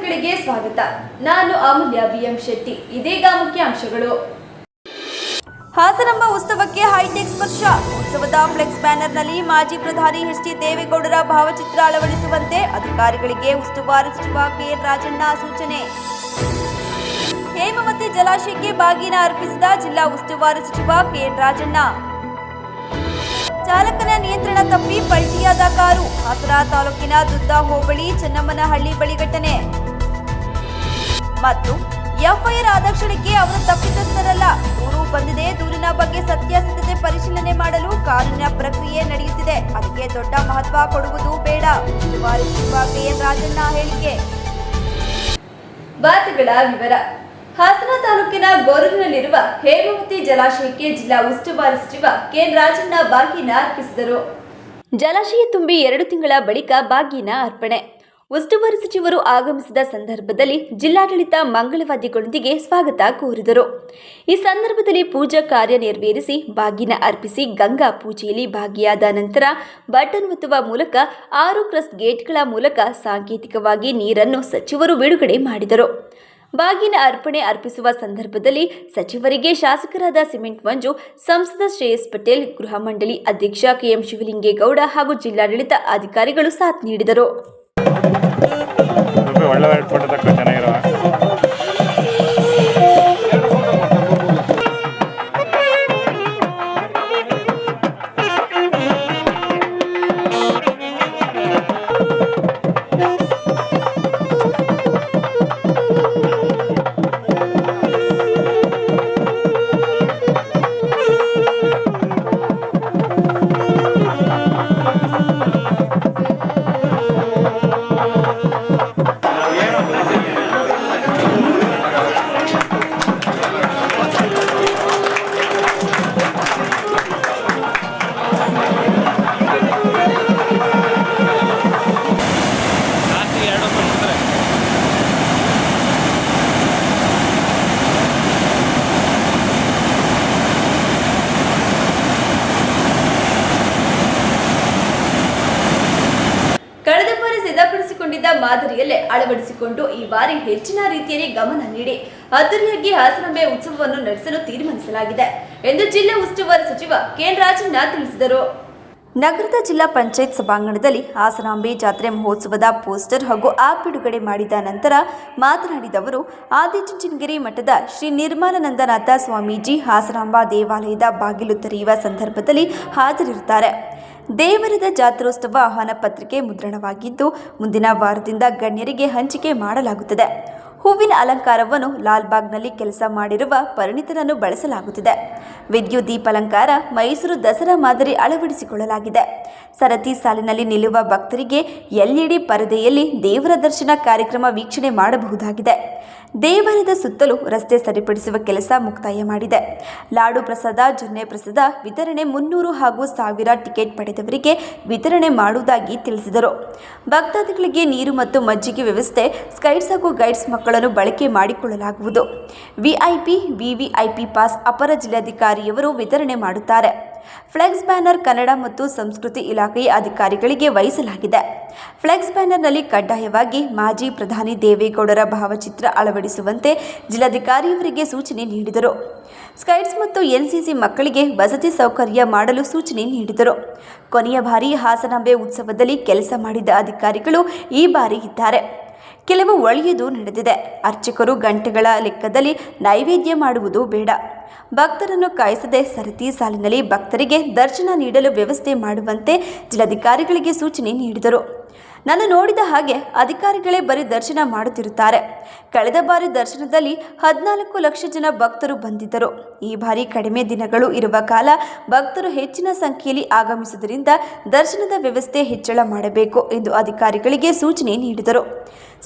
ವಾರ್ತೆಗಳಿಗೆ ಸ್ವಾಗತ. ನಾನು ಅಮೂಲ್ಯ ಬಿಎಂ ಶೆಟ್ಟಿ. ಇದೀಗ ಮುಖ್ಯಾಂಶಗಳು. ಹಾಸನಂಬ ಉತ್ಸವಕ್ಕೆ ಹೈಟೆಕ್ ಸ್ಪರ್ಶ. ಉತ್ಸವದ ಫ್ಲೆಕ್ಸ್ ಬ್ಯಾನರ್ನಲ್ಲಿ ಮಾಜಿ ಪ್ರಧಾನಿ ಎಚ್ ಡಿ ದೇವೇಗೌಡರ ಭಾವಚಿತ್ರ ಅಳವಡಿಸುವಂತೆ ಅಧಿಕಾರಿಗಳಿಗೆ ಉಸ್ತುವಾರಿ ಸಚಿವ ಕೆಎನ್ ರಾಜಣ್ಣ ಸೂಚನೆ. ಹೇಮವತಿ ಜಲಾಶಯಕ್ಕೆ ಬಾಗಿನ ಅರ್ಪಿಸಿದ ಜಿಲ್ಲಾ ಉಸ್ತುವಾರಿ ಸಚಿವ ಕೆಎನ್ ರಾಜಣ್ಣ. ಚಾಲಕನ ನಿಯಂತ್ರಣ ತಪ್ಪಿ ಪಲ್ಟಿಯಾದ ಕಾರು. ಹಾಸನ ತಾಲೂಕಿನ ದುದ್ದ ಹೋಬಳಿ ಚನ್ನಮ್ಮನಹಳ್ಳಿ ಬಳಿ ಘಟನೆ. ಮತ್ತು ಎಫ್ಐಆರ್ ಆದ ಕ್ಷಣಕ್ಕೆ ಅವರು ತಪ್ಪಿತಸ್ಥರಲ್ಲ. ದೂರು ಬಂದಿದೆ. ದೂರಿನ ಬಗ್ಗೆ ಸತ್ಯಾಸತ್ಯತೆ ಪರಿಶೀಲನೆ ಮಾಡಲು ಕಾನೂನಿನ ಪ್ರಕ್ರಿಯೆ ನಡೆಯುತ್ತಿದೆ. ಅದಕ್ಕೆ ದೊಡ್ಡ ಮಹತ್ವ ಕೊಡುವುದು ಬೇಡ. ರಾಜಣ್ಣ ಹೇಳಿಕೆ. ವಾರ್ತೆಗಳ ವಿವರ. ಹಾಸನ ತಾಲೂಕಿನ ಗೋರೂರಿನಲ್ಲಿರುವ ಹೇಮಾವತಿ ಜಲಾಶಯಕ್ಕೆ ಜಿಲ್ಲಾ ಉಸ್ತುವಾರಿ ಸಚಿವ ಕೆಎನ್ ರಾಜಣ್ಣ ಬಾಗಿನ ಅರ್ಪಿಸಿದರು. ಜಲಾಶಯ ತುಂಬಿ ಎರಡು ತಿಂಗಳ ಬಳಿಕ ಬಾಗಿನ ಅರ್ಪಣೆ. ಉಸ್ತುವಾರಿ ಸಚಿವರು ಆಗಮಿಸಿದ ಸಂದರ್ಭದಲ್ಲಿ ಜಿಲ್ಲಾಡಳಿತ ಮಂಗಳವಾದಿಗಳೊಂದಿಗೆ ಸ್ವಾಗತ ಕೋರಿದರು. ಈ ಸಂದರ್ಭದಲ್ಲಿ ಪೂಜಾ ಕಾರ್ಯ ನೆರವೇರಿಸಿ ಬಾಗಿನ ಅರ್ಪಿಸಿ ಗಂಗಾ ಪೂಜೆಯಲ್ಲಿ ಭಾಗಿಯಾದ ನಂತರ ಬಟನ್ ಒತ್ತುವ ಮೂಲಕ ಆರು ಕ್ರಸ್ ಗೇಟ್ಗಳ ಮೂಲಕ ಸಾಂಕೇತಿಕವಾಗಿ ನೀರನ್ನು ಸಚಿವರು ಬಿಡುಗಡೆ ಮಾಡಿದರು. ಬಾಗಿನ ಅರ್ಪಣೆ ಅರ್ಪಿಸುವ ಸಂದರ್ಭದಲ್ಲಿ ಸಚಿವರಿಗೆ ಶಾಸಕರಾದ ಸಿಮೆಂಟ್ ಮಂಜು, ಸಂಸದ ಶ್ರೇಯಸ್ ಪಟೇಲ್, ಗೃಹ ಮಂಡಳಿ ಅಧ್ಯಕ್ಷ ಕೆಎಂ ಶಿವಲಿಂಗೇಗೌಡ ಹಾಗೂ ಜಿಲ್ಲಾಡಳಿತ ಅಧಿಕಾರಿಗಳು ಸಾಥ್ ನೀಡಿದರು. ಒಳ್ಳೆ ತಕ್ಕ ಚೆನ್ನಾಗಿರೋ ಅಳವಡಿಸಿಕೊಂಡು ಈ ಬಾರಿ ಹೆಚ್ಚಿನ ರೀತಿಯಲ್ಲಿ ಗಮನ ನೀಡಿ ಅದ್ದೂರಿಯಾಗಿ ಹಾಸನಾಂಬೆ ಉತ್ಸವವನ್ನು ನಡೆಸಲು ತೀರ್ಮಾನಿಸಲಾಗಿದೆ ಎಂದು ಜಿಲ್ಲಾ ಉಸ್ತುವಾರಿ ಸಚಿವ ಕೆಎನ್ ರಾಜಣ್ಣ ತಿಳಿಸಿದರು. ನಗರದ ಜಿಲ್ಲಾ ಪಂಚಾಯತ್ ಸಭಾಂಗಣದಲ್ಲಿ ಹಾಸನಾಂಬೆ ಜಾತ್ರೆ ಮಹೋತ್ಸವದ ಪೋಸ್ಟರ್ ಹಾಗೂ ಆಪ್ ಬಿಡುಗಡೆ ಮಾಡಿದ ನಂತರ ಮಾತನಾಡಿದ ಅವರು, ಆದಿಚುಂಚನಗಿರಿ ಮಠದ ಶ್ರೀ ನಿರ್ಮಲಾನಂದನಾಥ ಸ್ವಾಮೀಜಿ ಹಾಸನಾಂಬ ದೇವಾಲಯದ ಬಾಗಿಲು ತೆರೆಯುವ ಸಂದರ್ಭದಲ್ಲಿ ಹಾಜರಿರುತ್ತಾರೆ. ದೇವರದ ಜಾತ್ರೋತ್ಸವ ಆಹ್ವಾನ ಪತ್ರಿಕೆ ಮುದ್ರಣವಾಗಿದ್ದು, ಮುಂದಿನ ವಾರದಿಂದ ಗಣ್ಯರಿಗೆ ಹಂಚಿಕೆ ಮಾಡಲಾಗುತ್ತದೆ. ಹೂವಿನ ಅಲಂಕಾರವನ್ನು ಲಾಲ್ಬಾಗ್ನಲ್ಲಿ ಕೆಲಸ ಮಾಡಿರುವ ಪರಿಣಿತರನ್ನು ಬಳಸಲಾಗುತ್ತಿದೆ. ವಿದ್ಯುತ್ ದೀಪಾಲಂಕಾರ ಮೈಸೂರು ದಸರಾ ಮಾದರಿ ಅಳವಡಿಸಿಕೊಳ್ಳಲಾಗಿದೆ. ಸರತಿ ಸಾಲಿನಲ್ಲಿ ನಿಲ್ಲುವ ಭಕ್ತರಿಗೆ ಎಲ್ಇಡಿ ಪರದೆಯಲ್ಲಿ ದೇವರ ದರ್ಶನ ಕಾರ್ಯಕ್ರಮ ವೀಕ್ಷಣೆ ಮಾಡಬಹುದಾಗಿದೆ. ದೇವಾಲಯದ ಸುತ್ತಲೂ ರಸ್ತೆ ಸರಿಪಡಿಸುವ ಕೆಲಸ ಮುಕ್ತಾಯ ಮಾಡಿದೆ. ಲಾಡು ಪ್ರಸಾದ, ಜೊನ್ನೆ ಪ್ರಸಾದ, ವಿತರಣೆ ಮುನ್ನೂರು ಹಾಗೂ ಸಾವಿರ ಟಿಕೆಟ್ ಪಡೆದವರಿಗೆ ವಿತರಣೆ ಮಾಡುವುದಾಗಿ ತಿಳಿಸಿದರು. ಭಕ್ತಾದಿಗಳಿಗೆ ನೀರು ಮತ್ತು ಮಜ್ಜಿಗೆ ವ್ಯವಸ್ಥೆ ಸ್ಕೈಡ್ಸ್ ಹಾಗೂ ಗೈಡ್ಸ್ ಮಕ್ಕಳನ್ನು ಬಳಕೆ ಮಾಡಿಕೊಳ್ಳಲಾಗುವುದು. ವಿಐಪಿ, ವಿವಿಐಪಿ ಪಾಸ್ ಅಪರ ಜಿಲ್ಲಾಧಿಕಾರಿಯವರು ವಿತರಣೆ ಮಾಡುತ್ತಾರೆ. ಫ್ಲೆಕ್ಸ್ ಬ್ಯಾನರ್ ಕನ್ನಡ ಮತ್ತು ಸಂಸ್ಕೃತಿ ಇಲಾಖೆಯ ಅಧಿಕಾರಿಗಳಿಗೆ ವಹಿಸಲಾಗಿದೆ. ಫ್ಲೆಕ್ಸ್ ಬ್ಯಾನರ್ನಲ್ಲಿ ಕಡ್ಡಾಯವಾಗಿ ಮಾಜಿ ಪ್ರಧಾನಿ ದೇವೇಗೌಡರ ಭಾವಚಿತ್ರ ಅಳವಡಿಸುವಂತೆ ಜಿಲ್ಲಾಧಿಕಾರಿಯವರಿಗೆ ಸೂಚನೆ ನೀಡಿದರು. ಸ್ಕೈಟ್ಸ್ ಮತ್ತು ಎನ್ಸಿಸಿ ಮಕ್ಕಳಿಗೆ ವಸತಿ ಸೌಕರ್ಯ ಮಾಡಲು ಸೂಚನೆ ನೀಡಿದರು. ಕೊನೆಯ ಬಾರಿ ಹಾಸನಾಂಬೆ ಉತ್ಸವದಲ್ಲಿ ಕೆಲಸ ಮಾಡಿದ ಅಧಿಕಾರಿಗಳು ಈ ಬಾರಿ ಇದ್ದಾರೆ. ಕೆಲವು ಒಳ್ಳೆಯದು ನಡೆದಿದೆ. ಅರ್ಚಕರು ಗಂಟೆಗಳ ಲೆಕ್ಕದಲ್ಲಿ ನೈವೇದ್ಯ ಮಾಡುವುದು ಬೇಡ. ಭಕ್ತರನ್ನು ಕಾಯಿಸದೆ ಸರತಿ ಸಾಲಿನಲ್ಲಿ ಭಕ್ತರಿಗೆ ದರ್ಶನ ನೀಡಲು ವ್ಯವಸ್ಥೆ ಮಾಡುವಂತೆ ಜಿಲ್ಲಾಧಿಕಾರಿಗಳಿಗೆ ಸೂಚನೆ ನೀಡಿದರು. ನಾನು ನೋಡಿದ ಹಾಗೆ ಅಧಿಕಾರಿಗಳೇ ಬರೀ ದರ್ಶನ ಮಾಡುತ್ತಿರುತ್ತಾರೆ. ಕಳೆದ ಬಾರಿ ದರ್ಶನದಲ್ಲಿ ಹದಿನಾಲ್ಕು ಲಕ್ಷ ಜನ ಭಕ್ತರು ಬಂದಿದ್ದರು. ಈ ಬಾರಿ ಕಡಿಮೆ ದಿನಗಳು ಇರುವ ಕಾಲ ಭಕ್ತರು ಹೆಚ್ಚಿನ ಸಂಖ್ಯೆಯಲ್ಲಿ ಆಗಮಿಸುವುದರಿಂದ ದರ್ಶನದ ವ್ಯವಸ್ಥೆ ಹೆಚ್ಚಳ ಮಾಡಬೇಕು ಎಂದು ಅಧಿಕಾರಿಗಳಿಗೆ ಸೂಚನೆ ನೀಡಿದರು.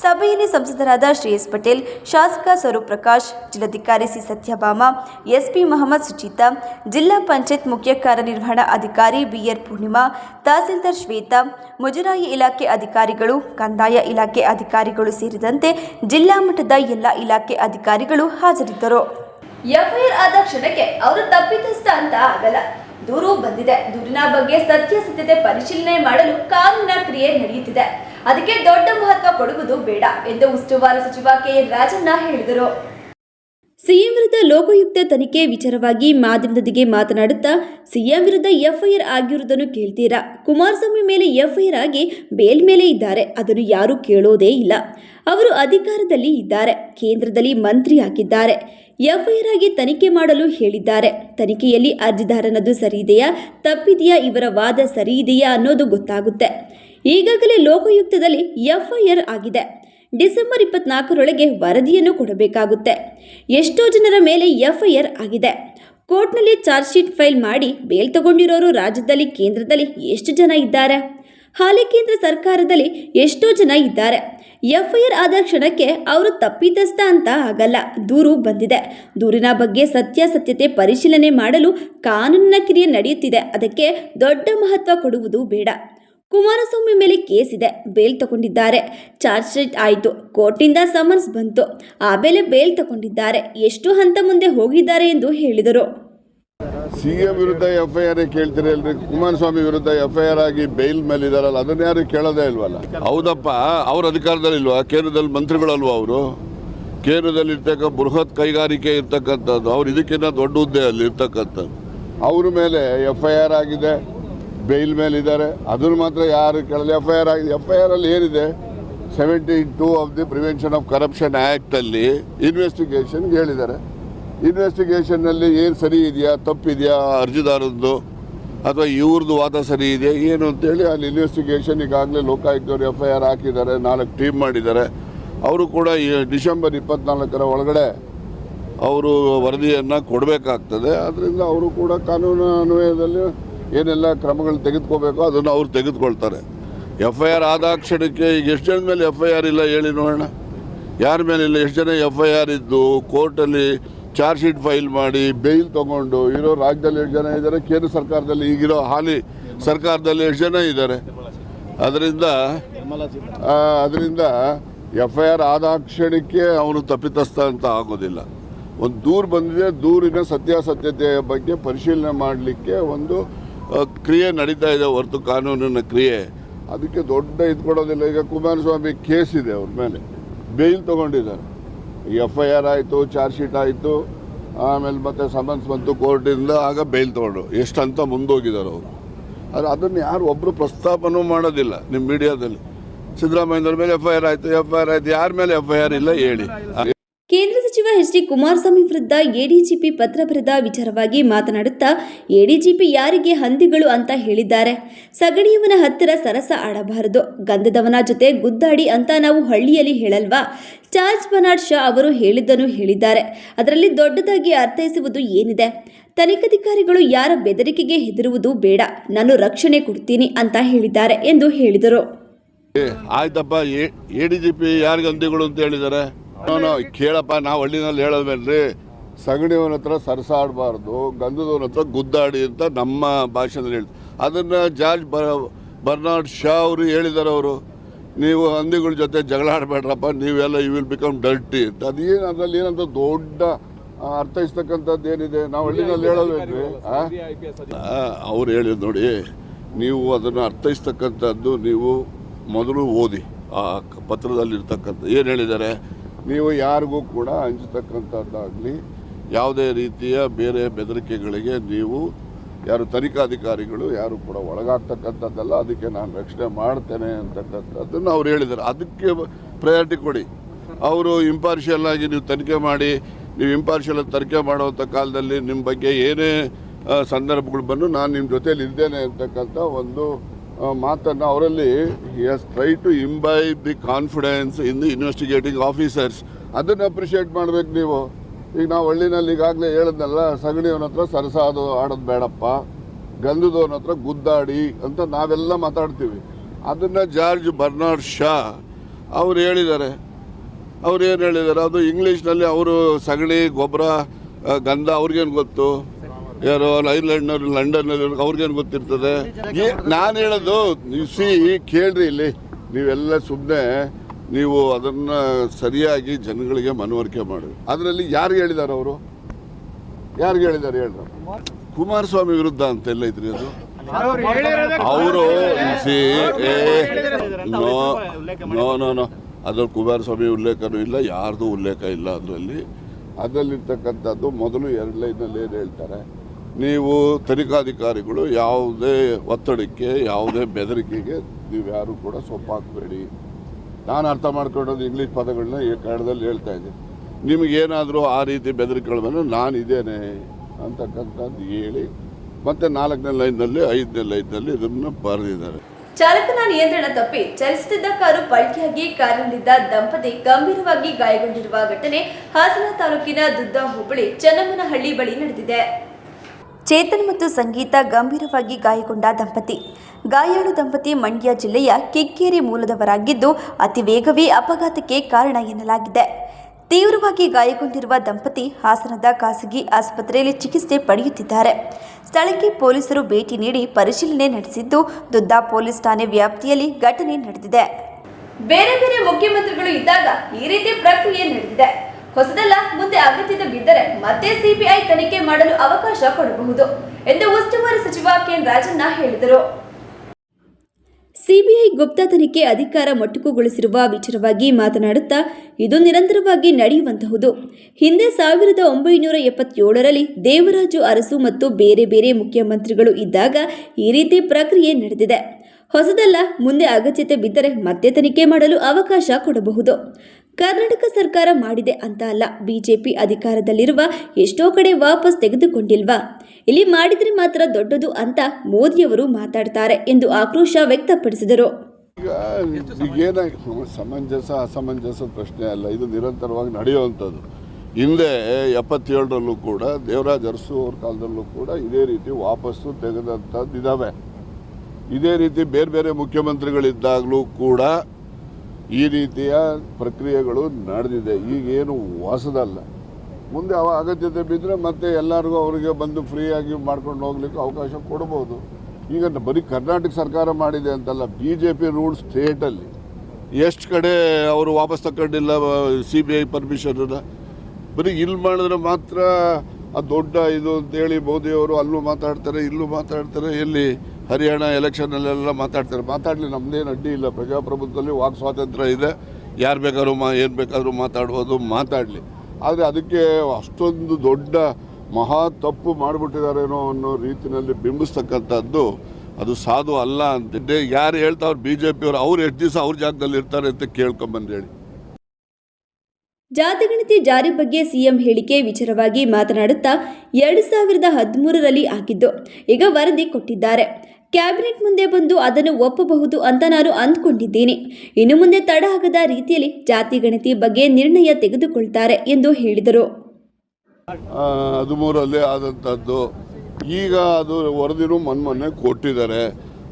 ಸಭೆಯಲ್ಲಿ ಸಂಸದರಾದ ಶ್ರೇಯಸ್ ಪಟೇಲ್, ಶಾಸಕ ಸ್ವರೂಪ್ ಪ್ರಕಾಶ್ ಜಿಲ್ಲಾಧಿಕಾರಿ ಸಿ ಸತ್ಯಭಾಮ, ಎಸ್ಪಿ ಮೊಹಮ್ಮದ್ ಸುಚಿತಾ, ಜಿಲ್ಲಾ ಪಂಚಾಯತ್ ಮುಖ್ಯ ಕಾರ್ಯನಿರ್ವಹಣಾ ಅಧಿಕಾರಿ ಬಿಆರ್ ಪೂರ್ಣಿಮಾ, ತಹಸೀಲ್ದಾರ್ ಶ್ವೇತಾ, ಮುಜರಾಯಿ ಇಲಾಖೆ ಅಧಿಕಾರಿಗಳು, ಕಂದಾಯ ಇಲಾಖೆ ಅಧಿಕಾರಿಗಳು ಸೇರಿದಂತೆ ಜಿಲ್ಲಾ ಮಟ್ಟದ ಎಲ್ಲ ಇಲಾಖೆ ಅಧಿಕಾರಿಗಳು ಹಾಜರಿದ್ದರು. ಎಫ್ಐಆರ್ ಆದ ಕ್ಷಣಕ್ಕೆ ಅವರು ತಪ್ಪಿತಸ್ಥ ಅಂತ ಆಗಲ್ಲ. ದೂರು ಬಂದಿದೆ. ದೂರಿನ ಬಗ್ಗೆ ಸತ್ಯಾಸತ್ಯತೆ ಪರಿಶೀಲನೆ ಮಾಡಲು ಕಾನೂನಿನ ಕ್ರಿಯೆ ನಡೆಯುತ್ತಿದೆ. ಅದಕ್ಕೆ ದೊಡ್ಡ ಮಹತ್ವ ಕೊಡುವುದು ಬೇಡ ಎಂದು ಉಸ್ತುವಾರಿ ಸಚಿವ ಕೆ. ರಾಜಣ್ಣ ಹೇಳಿದರು. ಸಿಎಂ ವಿರುದ್ಧ ಲೋಕಾಯುಕ್ತ ತನಿಖೆ ವಿಚಾರವಾಗಿ ಮಾಧ್ಯಮದೊಂದಿಗೆ ಮಾತನಾಡುತ್ತಾ ಸಿಎಂ ವಿರುದ್ಧ ಎಫ್ಐಆರ್ ಆಗಿರುವುದನ್ನು ಕೇಳ್ತೀರಾ? ಕುಮಾರಸ್ವಾಮಿ ಮೇಲೆ ಎಫ್ಐಆರ್ ಆಗಿ ಬೇಲ್ ಮೇಲೆ ಇದ್ದಾರೆ. ಅದನ್ನು ಯಾರೂ ಕೇಳೋದೇ ಇಲ್ಲ. ಅವರು ಅಧಿಕಾರದಲ್ಲಿ ಇದ್ದಾರೆ. ಕೇಂದ್ರದಲ್ಲಿ ಮಂತ್ರಿ ಆಗಿದ್ದಾರೆ ಎಫ್ಐಆರ್ ಆಗಿ ತನಿಖೆ ಮಾಡಲು ಹೇಳಿದ್ದಾರೆ. ತನಿಖೆಯಲ್ಲಿ ಅರ್ಜಿದಾರನದು ಸರಿಯಿದೆಯಾ? ತಪ್ಪಿದೆಯಾ? ಇವರ ವಾದ ಸರಿಯಿದೆಯಾ ಅನ್ನೋದು ಗೊತ್ತಾಗುತ್ತೆ. ಈಗಾಗಲೇ ಲೋಕಾಯುಕ್ತದಲ್ಲಿ ಎಫ್ಐಆರ್ ಆಗಿದೆ. ಡಿಸೆಂಬರ್ ಇಪ್ಪತ್ನಾಲ್ಕರೊಳಗೆ ವರದಿಯನ್ನು ಕೊಡಬೇಕಾಗುತ್ತೆ. ಎಷ್ಟೋ ಜನರ ಮೇಲೆ ಎಫ್ಐಆರ್ ಆಗಿದೆ. ಕೋರ್ಟ್ನಲ್ಲಿ ಚಾರ್ಜ್ ಶೀಟ್ ಫೈಲ್ ಮಾಡಿ ಬೇಲ್ ತಗೊಂಡಿರೋರು ರಾಜ್ಯದಲ್ಲಿ, ಕೇಂದ್ರದಲ್ಲಿ ಎಷ್ಟು ಜನ ಇದ್ದಾರೆ? ಹಾಲಿ ಕೇಂದ್ರ ಸರ್ಕಾರದಲ್ಲಿ ಎಷ್ಟೋ ಜನ ಇದ್ದಾರೆ. ಎಫ್ಐಆರ್ ಆದ ಕ್ಷಣಕ್ಕೆ ಅವರು ತಪ್ಪಿತಸ್ಥ ಅಂತ ಆಗಲ್ಲ. ದೂರು ಬಂದಿದೆ. ದೂರಿನ ಬಗ್ಗೆ ಸತ್ಯಾಸತ್ಯತೆ ಪರಿಶೀಲನೆ ಮಾಡಲು ಕಾನೂನಿನ ಕ್ರಿಯೆ ನಡೆಯುತ್ತಿದೆ. ಅದಕ್ಕೆ ದೊಡ್ಡ ಮಹತ್ವ ಕೊಡುವುದು ಬೇಡ. ಕುಮಾರಸ್ವಾಮಿ ಮೇಲೆ ಕೇಸ್ ಇದೆ. ಬೇಲ್ ತಗೊಂಡಿದ್ದಾರೆ. ಚಾರ್ಜ್ ಶೀಟ್ ಆಯಿತು. ಕೋರ್ಟಿಂದ ಸಮನ್ಸ್ ಬಂತು. ಆಮೇಲೆ ಬೇಲ್ ತಗೊಂಡಿದ್ದಾರೆ. ಎಷ್ಟು ಹಂತ ಮುಂದೆ ಹೋಗಿದ್ದಾರೆ ಎಂದು ಹೇಳಿದರು. ಸಿಎಂ ವಿರುದ್ಧ ಎಫ್ ಐ ಆರ್ ಕೇಳ್ತೀರಿ ಅಲ್ರಿ? ಕುಮಾರಸ್ವಾಮಿ ವಿರುದ್ಧ ಎಫ್ ಐ ಆರ್ ಆಗಿ ಬೈಲ್ ಮೇಲೆ ಇದಾರಲ್ಲ ಅದನ್ನ ಯಾರು ಕೇಳೋದೇ ಇಲ್ವಲ್ಲ? ಹೌದಪ್ಪ ಅವ್ರ ಅಧಿಕಾರದಲ್ಲಿ ಇಲ್ವಾ ಕೇಂದ್ರದಲ್ಲಿ ಮಂತ್ರಿಗಳಲ್ವಾ ಅವರು? ಕೇಂದ್ರದಲ್ಲಿ ಇರ್ತಕ್ಕ ಬೃಹತ್ ಕೈಗಾರಿಕೆ ಇರ್ತಕ್ಕಂಥದ್ದು ಅವ್ರು ಇದಕ್ಕಿಂತ ದೊಡ್ಡ ಹುದ್ದೆ ಅಲ್ಲಿ ಇರ್ತಕ್ಕಂಥದ್ದು ಅವ್ರ ಮೇಲೆ ಎಫ್ ಐ ಆರ್ ಆಗಿದೆ. ಬೈಲ್ ಮೇಲೆ ಇದ್ದಾರೆ. ಅದನ್ನು ಮಾತ್ರ ಯಾರು ಕೇಳಲ್ಲ ಎಫ್ ಐ ಆರ್ ಆಗಿದೆ ಎಫ್ ಐ ಆರ್ ಅಲ್ಲಿ ಏನಿದೆ? Seventy two of the prevention of corruption ಆ್ಯಕ್ಟಲ್ಲಿ investigation ಹೇಳಿದ್ದಾರೆ. ಇನ್ವೆಸ್ಟಿಗೇಷನ್ನಲ್ಲಿ ಏನು ಸರಿ ಇದೆಯಾ? ತಪ್ಪಿದೆಯಾ? ಅರ್ಜಿದಾರದ್ದು ಅಥವಾ ಇವ್ರದ್ದು ವಾದ ಸರಿ ಇದೆಯಾ? ಏನು ಅಂತೇಳಿ ಅಲ್ಲಿ ಇನ್ವೆಸ್ಟಿಗೇಷನ್ ಈಗಾಗಲೇ ಲೋಕಾಯುಕ್ತವ್ರು ಎಫ್ ಐ ಆರ್ ಹಾಕಿದ್ದಾರೆ. ನಾಲ್ಕು ಟೀಮ್ ಮಾಡಿದ್ದಾರೆ. ಅವರು ಕೂಡ ಈ ಡಿಸೆಂಬರ್ ಇಪ್ಪತ್ನಾಲ್ಕರ ಒಳಗಡೆ ಅವರು ವರದಿಯನ್ನು ಕೊಡಬೇಕಾಗ್ತದೆ. ಅದರಿಂದ ಅವರು ಕೂಡ ಕಾನೂನು ಅನ್ವಯದಲ್ಲಿ ಏನೆಲ್ಲ ಕ್ರಮಗಳು ತೆಗೆದುಕೋಬೇಕೋ ಅದನ್ನು ಅವರು ತೆಗೆದುಕೊಳ್ತಾರೆ. ಎಫ್ ಐ ಆರ್ ಆದ ಕ್ಷಣಕ್ಕೆ ಈಗ ಎಷ್ಟು ಜನ ಮೇಲೆ ಎಫ್ ಐ ಆರ್ ಇಲ್ಲ ಹೇಳಿ ನೋಡೋಣ. ಯಾರ ಮೇಲೆ ಇಲ್ಲ ಎಷ್ಟು ಜನ ಎಫ್ ಐ ಆರ್ ಇದ್ದು ಕೋರ್ಟಲ್ಲಿ ಚಾರ್ಜ್ ಶೀಟ್ ಫೈಲ್ ಮಾಡಿ ಬೇಲ್ ತಗೊಂಡು ಇರೋ ರಾಜ್ಯದಲ್ಲಿ ಎಷ್ಟು ಜನ ಇದ್ದಾರೆ? ಕೇಂದ್ರ ಸರ್ಕಾರದಲ್ಲಿ ಈಗಿರೋ ಹಾಲಿ ಸರ್ಕಾರದಲ್ಲಿ ಎಷ್ಟು ಜನ ಇದ್ದಾರೆ? ಅದರಿಂದ ಅದರಿಂದ ಎಫ್ ಐ ಆರ್ ಆದ ಕ್ಷಣಕ್ಕೆ ಅವನು ತಪ್ಪಿತಸ್ಥ ಅಂತ ಆಗೋದಿಲ್ಲ. ಒಂದು ದೂರು ಬಂದಿದೆ, ದೂರಿನ ಸತ್ಯಾಸತ್ಯತೆಯ ಬಗ್ಗೆ ಪರಿಶೀಲನೆ ಮಾಡಲಿಕ್ಕೆ ಒಂದು ಕ್ರಿಯೆ ನಡೀತಾ ಇದೆ ಹೊರತು ಕಾನೂನಿನ ಕ್ರಿಯೆ. ಅದಕ್ಕೆ ದೊಡ್ಡ ಇದು ಕೊಡೋದಿಲ್ಲ. ಈಗ ಕುಮಾರಸ್ವಾಮಿ ಕೇಸ್ ಇದೆ ಅವ್ರ ಮೇಲೆ. ಬೇಲ್ ತಗೊಂಡಿದ್ದಾರೆ. ಎಫ್ ಐ ಆರ್ ಆಯಿತು ಚಾರ್ಜ್ ಶೀಟ್ ಆಯಿತು ಆಮೇಲೆ ಮತ್ತೆ ಸಮನ್ಸ್ ಬಂತು ಕೋರ್ಟಿಂದ ಆಗ ಬೇಲ್ ತೊಗೊಂಡು. ಎಷ್ಟು ಅಂತ ಮುಂದೋಗಿದ್ದಾರೆ ಅವರು. ಆದರೆ ಅದನ್ನು ಯಾರು ಒಬ್ಬರು ಪ್ರಸ್ತಾಪನೂ ಮಾಡೋದಿಲ್ಲ ನಿಮ್ಮ ಮೀಡಿಯಾದಲ್ಲಿ. ಸಿದ್ದರಾಮಯ್ಯವ್ರ ಮೇಲೆ ಎಫ್ ಐ ಆರ್ ಆಯಿತು ಎಫ್ ಐ ಆರ್ ಆಯಿತು ಯಾರ ಮೇಲೆ ಎಫ್ ಐ ಆರ್ ಇಲ್ಲ ಹೇಳಿ. ಕೇಂದ್ರ ಸಚಿವ ಎಚ್ ಡಿ ಕುಮಾರಸ್ವಾಮಿ ವಿರುದ್ಧ ಎಡಿಜಿಪಿ ಪತ್ರ ಬರೆದ ವಿಚಾರವಾಗಿ ಮಾತನಾಡುತ್ತಾ, ಎಡಿಜಿಪಿ ಯಾರಿಗೆ ಹಂದಿಗಳು ಅಂತ ಹೇಳಿದ್ದಾರೆ? ಸಗಣಿಯವನ ಹತ್ತಿರ ಸರಸ ಆಡಬಾರದು. ಗಂಧದವನ ಜೊತೆ ಗುದ್ದಾಡಿ ಅಂತ ನಾವು ಹಳ್ಳಿಯಲ್ಲಿ ಹೇಳಲ್ವಾ? ಚಾರ್ಜ್ ಬನಾಡ್ ಶಾ ಅವರು ಹೇಳಿದ್ದನ್ನು ಹೇಳಿದ್ದಾರೆ. ಅದರಲ್ಲಿ ದೊಡ್ಡದಾಗಿ ಅರ್ಥೈಸುವುದು ಏನಿದೆ? ತನಿಖಾಧಿಕಾರಿಗಳು ಯಾರ ಬೆದರಿಕೆಗೆ ಹೆದರುವುದು ಬೇಡ. ನಾನು ರಕ್ಷಣೆ ಕೊಡ್ತೀನಿ ಅಂತ ಹೇಳಿದ್ದಾರೆ ಎಂದು ಹೇಳಿದರು. ಆಯ್ತಪ್ಪ. ಎ ಡಿ ಜಿ ಪಿ ಯಾರಿಗೆ ಅಂತ ಹೇಳಿದ್ದಾರೆ? ಕೇಳಪ್ಪ, ನಾವು ಹಳ್ಳಿನಲ್ಲಿ ಹೇಳದ್ಮೇಲ್ರಿ ಸಗಣಿಯವನ ಹತ್ರ ಸರಸಾಡಬಾರ್ದು ಗಂಧದವನ ಹತ್ರ ಗುದ್ದಾಡಿ ಅಂತ ನಮ್ಮ ಭಾಷೆನಲ್ಲಿ ಹೇಳಿ ಅದನ್ನು ಜಾರ್ಜ್ ಬ, ಬರ್ನಾರ್ಡ್ ಶಾ ಅವರು ಹೇಳಿದ್ದಾರೆ ಅವರು. ನೀವು ಹಂದಿಗಳ ಜೊತೆ ಜಗಳ ಆಡಬೇಡ್ರಪ್ಪ, ನೀವೆಲ್ಲ ಯು ವಿಲ್ ಬಿಕಮ್ ಡರ್ಟಿ ಅಂತ. ಅದೇನು ಅದರಲ್ಲಿ ಏನಂತ ದೊಡ್ಡ ಅರ್ಥೈಸ್ತಕ್ಕಂಥದ್ದು ಏನಿದೆ? ನಾವು ಹಳ್ಳಿನಲ್ಲಿ ಹೇಳೋದ್ರಿ ಅವ್ರು ಹೇಳಿದ್ ನೋಡಿ, ನೀವು ಅದನ್ನು ಅರ್ಥೈಸ್ತಕ್ಕಂಥದ್ದು ನೀವು ಮೊದಲು ಓದಿ, ಆ ಪತ್ರದಲ್ಲಿರ್ತಕ್ಕಂಥ, ಏನು ಹೇಳಿದ್ದಾರೆ? ನೀವು ಯಾರಿಗೂ ಕೂಡ ಹಂಚತಕ್ಕಂಥದ್ದಾಗಲಿ ಯಾವುದೇ ರೀತಿಯ ಬೇರೆ ಬೆದರಿಕೆಗಳಿಗೆ ನೀವು ಯಾರು ತನಿಖಾಧಿಕಾರಿಗಳು, ಯಾರು ಕೂಡ ಒಳಗಾಗ್ತಕ್ಕಂಥದ್ದಲ್ಲ, ಅದಕ್ಕೆ ನಾನು ರಕ್ಷಣೆ ಮಾಡ್ತೇನೆ ಅಂತಕ್ಕಂಥದ್ದನ್ನು ಅವ್ರು ಹೇಳಿದ್ದಾರೆ. ಅದಕ್ಕೆ ಪ್ರಯಾರಿಟಿ ಕೊಡಿ. ಅವರು ಇಂಪಾರ್ಷಿಯಲ್ ಆಗಿ ನೀವು ತನಿಖೆ ಮಾಡಿ, ನೀವು ಇಂಪಾರ್ಷಿಯಲ್ ತನಿಖೆ ಮಾಡುವಂಥ ಕಾಲದಲ್ಲಿ ನಿಮ್ಮ ಬಗ್ಗೆ ಏನೇ ಸಂದರ್ಭಗಳು ಬಂದು ನಾನು ನಿಮ್ಮ ಜೊತೆಯಲ್ಲಿ ಇದ್ದೇನೆ ಅಂತಕ್ಕಂಥ ಒಂದು ಮಾತನ್ನು ಅವರಲ್ಲಿ yes try to imbibe the confidence in the investigating officers ಅದನ್ನು ಅಪ್ರಿಷಿಯೇಟ್ ಮಾಡಬೇಕು ನೀವು. ಈಗ ನಾವು ಹಳ್ಳಿನಲ್ಲಿ ಈಗಾಗಲೇ ಹೇಳಿದ್ನಲ್ಲ ಸಗಣಿಯವನ ಹತ್ರ ಸರಸಾದು ಆಡೋದು ಬೇಡಪ್ಪ ಗಂಧದವನ ಹತ್ರ ಗುದ್ದಾಡಿ ಅಂತ ನಾವೆಲ್ಲ ಮಾತಾಡ್ತೀವಿ. ಅದನ್ನು ಜಾರ್ಜ್ ಬರ್ನಾರ್ಡ್ ಶಾ ಅವ್ರು ಹೇಳಿದ್ದಾರೆ ಅವ್ರು ಏನು ಹೇಳಿದ್ದಾರೆ ಅದು ಇಂಗ್ಲೀಷ್ನಲ್ಲಿ ಅವರು ಸಗಣಿ ಗೊಬ್ಬರ ಗಂಧ ಅವ್ರಿಗೇನು ಗೊತ್ತು? ಯಾರು ಐರ್ಲೆಂಡ್ನವ್ರು ಲಂಡನ್ನಲ್ಲಿ ಅವ್ರಿಗೇನು ಗೊತ್ತಿರ್ತದೆ? ನಾನು ಹೇಳೋದು, ನೀವು ಸಿ, ಕೇಳ್ರಿ ಇಲ್ಲಿ. ನೀವೆಲ್ಲ ಸುಮ್ಮನೆ ನೀವು ಅದನ್ನ ಸರಿಯಾಗಿ ಜನಗಳಿಗೆ ಮನವರಿಕೆ ಮಾಡಿ. ಅದರಲ್ಲಿ ಯಾರು ಹೇಳಿದ್ದಾರೆ ಅವರು? ಯಾರಿಗೆ ಹೇಳಿದ್ದಾರೆ ಹೇಳ್ರ. ಕುಮಾರಸ್ವಾಮಿ ವಿರುದ್ಧ ಅಂತ ಎಲ್ಲ ಇದ್ರಿ ಅದು? ಅವರು see no no no no. ಅದ್ರಲ್ಲಿ ಕುಮಾರಸ್ವಾಮಿ ಉಲ್ಲೇಖನೂ ಇಲ್ಲ, ಯಾರ್ದು ಉಲ್ಲೇಖ ಇಲ್ಲ ಅದರಲ್ಲಿ. ಅದರಲ್ಲಿರ್ತಕ್ಕಂಥದ್ದು ಮೊದಲು ಎರಡು ಲೈನಲ್ಲಿ ಏನು ಹೇಳ್ತಾರೆ? ನೀವು ತನಿಖಾಧಿಕಾರಿಗಳು ಯಾವುದೇ ಒತ್ತಡಕ್ಕೆ, ಯಾವುದೇ ಬೆದರಿಕೆಗೆ ನೀವು ಯಾರು ಕೂಡ ಸೊಪ್ಪಾಕಬೇಡಿ ನಾನು ಅರ್ಥ ಮಾಡ್ಕೊಳ್ಳೋದು ಇಂಗ್ಲೀಷ್ ಪದಗಳನ್ನ ಈ ಕನ್ನಡದಲ್ಲಿ ಹೇಳ್ತಾ ಇದ್ದೀನಿ. ನಿಮಗೇನಾದರೂ ಆ ರೀತಿ ಬೆದರಿಕೆಗಳ ಮೇಲೆ ನಾನು ಇದ್ದೇನೆ ಅಂತಕ್ಕಂಥದ್ದು ಹೇಳಿ ಮತ್ತೆ ನಾಲ್ಕನೇ ಲೈನ್ನಲ್ಲಿ, ಐದನೇ ಲೈನ್ನಲ್ಲಿ ಇದನ್ನು ಬರೆದಿದ್ದಾರೆ. ಚಾಲಕನ ನಿಯಂತ್ರಣ ತಪ್ಪಿ ಚಲಿಸುತ್ತಿದ್ದ ಕಾರು ಪಲ್ಟಿಯಾಗಿ ಕಾರಿನಲ್ಲಿದ್ದ ದಂಪತಿ ಗಂಭೀರವಾಗಿ ಗಾಯಗೊಂಡಿರುವ ಘಟನೆ ಹಾಸನ ತಾಲೂಕಿನ ದುದ್ದ ಹೋಬಳಿ ಚನ್ನಮ್ಮನಹಳ್ಳಿ ಬಳಿ ನಡೆದಿದೆ. ಚೇತನ್ ಮತ್ತು ಸಂಗೀತ ಗಂಭೀರವಾಗಿ ಗಾಯಗೊಂಡ ದಂಪತಿ. ಗಾಯಾಳು ದಂಪತಿ ಮಂಡ್ಯ ಜಿಲ್ಲೆಯ ಕಿಕ್ಕೇರಿ ಮೂಲದವರಾಗಿದ್ದು, ಅತಿ ವೇಗವೇ ಅಪಘಾತಕ್ಕೆ ಕಾರಣ ಎನ್ನಲಾಗಿದೆ. ತೀವ್ರವಾಗಿ ಗಾಯಗೊಂಡಿರುವ ದಂಪತಿ ಹಾಸನದ ಖಾಸಗಿ ಆಸ್ಪತ್ರೆಯಲ್ಲಿ ಚಿಕಿತ್ಸೆ ಪಡೆಯುತ್ತಿದ್ದಾರೆ. ಸ್ಥಳಕ್ಕೆ ಪೊಲೀಸರು ಭೇಟಿ ನೀಡಿ ಪರಿಶೀಲನೆ ನಡೆಸಿದ್ದು, ದುದ್ದಾ ಪೊಲೀಸ್ ಠಾಣೆ ವ್ಯಾಪ್ತಿಯಲ್ಲಿ ಘಟನೆ ನಡೆದಿದೆ. ಬೇರೆ ಬೇರೆ ಮುಖ್ಯಮಂತ್ರಿಗಳು ಇದ್ದಾಗ ಈ ರೀತಿ ಪ್ರಕ್ರಿಯೆ ನಡೆದಿದೆ. ಹೊಸದಲ್ಲ ಮುಂದೆ ಅಗತ್ಯತೆ ಬಿದ್ದರೆ ಮತ್ತೆ ಸಿಬಿಐ ತನಿಖೆ ಮಾಡಲು ಅವಕಾಶ ಕೊಡಬಹುದು ಎಂದು ಉಸ್ತುವಾರಿ ಸಚಿವ ಕೆಎನ್ ರಾಜಣ್ಣ ಹೇಳಿದರು. ಸಿಬಿಐ ಗುಪ್ತ ತನಿಖೆ ಅಧಿಕಾರ ಮೊಟಕುಗೊಳಿಸಿರುವ ವಿಚಾರವಾಗಿ ಮಾತನಾಡುತ್ತಾ ಇದು ನಿರಂತರವಾಗಿ ನಡೆಯುವಂತಹುದು. ಹಿಂದೆ ಸಾವಿರದ ಒಂಬೈನೂರ ಎಪ್ಪತ್ತೇಳರಲ್ಲಿ ದೇವರಾಜು ಅರಸು ಮತ್ತು ಬೇರೆ ಬೇರೆ ಮುಖ್ಯಮಂತ್ರಿಗಳು ಇದ್ದಾಗ ಈ ರೀತಿ ಪ್ರಕ್ರಿಯೆ ನಡೆದಿದೆ. ಹೊಸದಲ್ಲ ಮುಂದೆ ಅಗತ್ಯತೆ ಬಿದ್ದರೆ ಮತ್ತೆ ತನಿಖೆ ಮಾಡಲು ಅವಕಾಶ ಕೊಡಬಹುದು. ಕರ್ನಾಟಕ ಸರ್ಕಾರ ಮಾಡಿದೆ ಅಂತ ಅಲ್ಲ. ಬಿಜೆಪಿ ಅಧಿಕಾರದಲ್ಲಿರುವ ಎಷ್ಟೋ ಕಡೆ ವಾಪಸ್ ತೆಗೆದುಕೊಂಡಿಲ್ವಾ? ಇಲ್ಲಿ ಮಾಡಿದರೆ ಮಾತ್ರ ದೊಡ್ಡದು ಅಂತ ಮೋದಿಯವರು ಮಾತಾಡ್ತಾರೆ ಎಂದು ಆಕ್ರೋಶ ವ್ಯಕ್ತಪಡಿಸಿದರು. ಸಮಂಜಸ, ಅಸಮಂಜಸ ಪ್ರಶ್ನೆ ಅಲ್ಲ. ಇದು ನಿರಂತರವಾಗಿ ನಡೆಯುವಂಥದ್ದು. ಹಿಂದೆ ಎಪ್ಪತ್ತೇಳರಲ್ಲೂ ಕೂಡ, ದೇವರಾಜ್ ಅರಸು ಅವ್ರ ಕಾಲದಲ್ಲೂ ಕೂಡ ಇದೇ ರೀತಿ ವಾಪಸ್ಸು ತೆಗೆದಂಥದ್ದು ಇದ್ದಾವೆ ಇದೇ ರೀತಿ ಬೇರೆ ಬೇರೆ ಮುಖ್ಯಮಂತ್ರಿಗಳಿದ್ದಾಗಲೂ ಕೂಡ ಈ ರೀತಿಯ ಪ್ರಕ್ರಿಯೆಗಳು ನಡೆದಿದೆ. ಈಗೇನು ಹೊಸದಲ್ಲ. ಮುಂದೆ ಅವ ಅಗತ್ಯತೆ ಬಿದ್ದರೆ ಮತ್ತೆ ಎಲ್ಲರಿಗೂ ಅವರಿಗೆ ಬಂದು ಫ್ರೀಯಾಗಿ ಮಾಡ್ಕೊಂಡು ಹೋಗ್ಲಿಕ್ಕೆ ಅವಕಾಶ ಕೊಡ್ಬೋದು. ಈಗ ಬರೀ ಕರ್ನಾಟಕ ಸರ್ಕಾರ ಮಾಡಿದೆ ಅಂತಲ್ಲ ಬಿ ಜೆ ಪಿ ರೂಲ್ ಸ್ಟೇಟಲ್ಲಿ ಎಷ್ಟು ಕಡೆ ಅವರು ವಾಪಸ್ ತಗೊಂಡಿಲ್ಲ ಸಿ ಬಿ ಐ ಪರ್ಮಿಷನನ್ನು ಬರೀ ಇಲ್ಲಿ ಮಾಡಿದ್ರೆ ಮಾತ್ರ ಆ ದೊಡ್ಡ ಇದು ಅಂತೇಳಿ ಮೋದಿಯವರು ಅಲ್ಲೂ ಮಾತಾಡ್ತಾರೆ, ಇಲ್ಲೂ ಮಾತಾಡ್ತಾರೆ, ಎಲ್ಲಿ ಹರಿಯಾಣ ಎಲೆಕ್ಷನಲ್ಲೆಲ್ಲ ಮಾತಾಡ್ತಾರೆ. ಮಾತಾಡಲಿ ನಮ್ಮದೇನು ಅಡ್ಡಿ ಇಲ್ಲ. ಪ್ರಜಾಪ್ರಭುತ್ವದಲ್ಲಿ ವಾಕ್ ಸ್ವಾತಂತ್ರ್ಯ ಇದೆ. ಯಾರು ಬೇಕಾದ್ರೂ ಮಾ, ಏನು ಬೇಕಾದರೂ ಮಾತಾಡ್ಬೋದು, ಮಾತಾಡಲಿ. ಆದರೆ ಅದಕ್ಕೆ ಅಷ್ಟೊಂದು ದೊಡ್ಡ ಮಹಾ ತಪ್ಪು ಮಾಡಿಬಿಟ್ಟಿದ್ದಾರೇನೋ ಅನ್ನೋ ರೀತಿಯಲ್ಲಿ ಬಿಂಬಿಸ್ತಕ್ಕಂಥದ್ದು ಅದು ಸಾಧು ಅಲ್ಲ ಅಂತಿದ್ದೆ. ಯಾರು ಹೇಳ್ತಾವ್ರು ಬಿ ಜೆ ಪಿಯವರು ಅವ್ರು ಎಷ್ಟು ದಿವಸ ಅವ್ರ ಜಾಗದಲ್ಲಿ ಇರ್ತಾರೆ ಅಂತ ಕೇಳ್ಕೊಂಬಂದು ಹೇಳಿ. ಜಾತಿಗಣತಿ ಜಾರಿ ಬಗ್ಗೆ ಸಿಎಂ ಹೇಳಿಕೆ ವಿಚಾರವಾಗಿ ಮಾತನಾಡುತ್ತಾ ಎರಡು ಸಾವಿರದ ಹದಿಮೂರರಲ್ಲಿ ಆಗಿದ್ದು ಈಗ ವರದಿ ಕೊಟ್ಟಿದ್ದಾರೆ. ಕ್ಯಾಬಿನೆಟ್ ಮುಂದೆ ಬಂದು ಅದನ್ನು ಒಪ್ಪಬಹುದು ಅಂತ ನಾನು ಅಂದ್ಕೊಂಡಿದ್ದೀನಿ. ಇನ್ನು ಮುಂದೆ ತಡ ಆಗದ ರೀತಿಯಲ್ಲಿ ಜಾತಿ ಗಣತಿ ಬಗ್ಗೆ ನಿರ್ಣಯ ತೆಗೆದುಕೊಳ್ತಾರೆ ಎಂದು ಹೇಳಿದರು. ಹದಿಮೂರಲ್ಲೇ ಆದಂಥದ್ದು. ಈಗ ಅದು ವರದಿನೂ ಮೊನ್ನೆ ಕೊಟ್ಟಿದ್ದಾರೆ.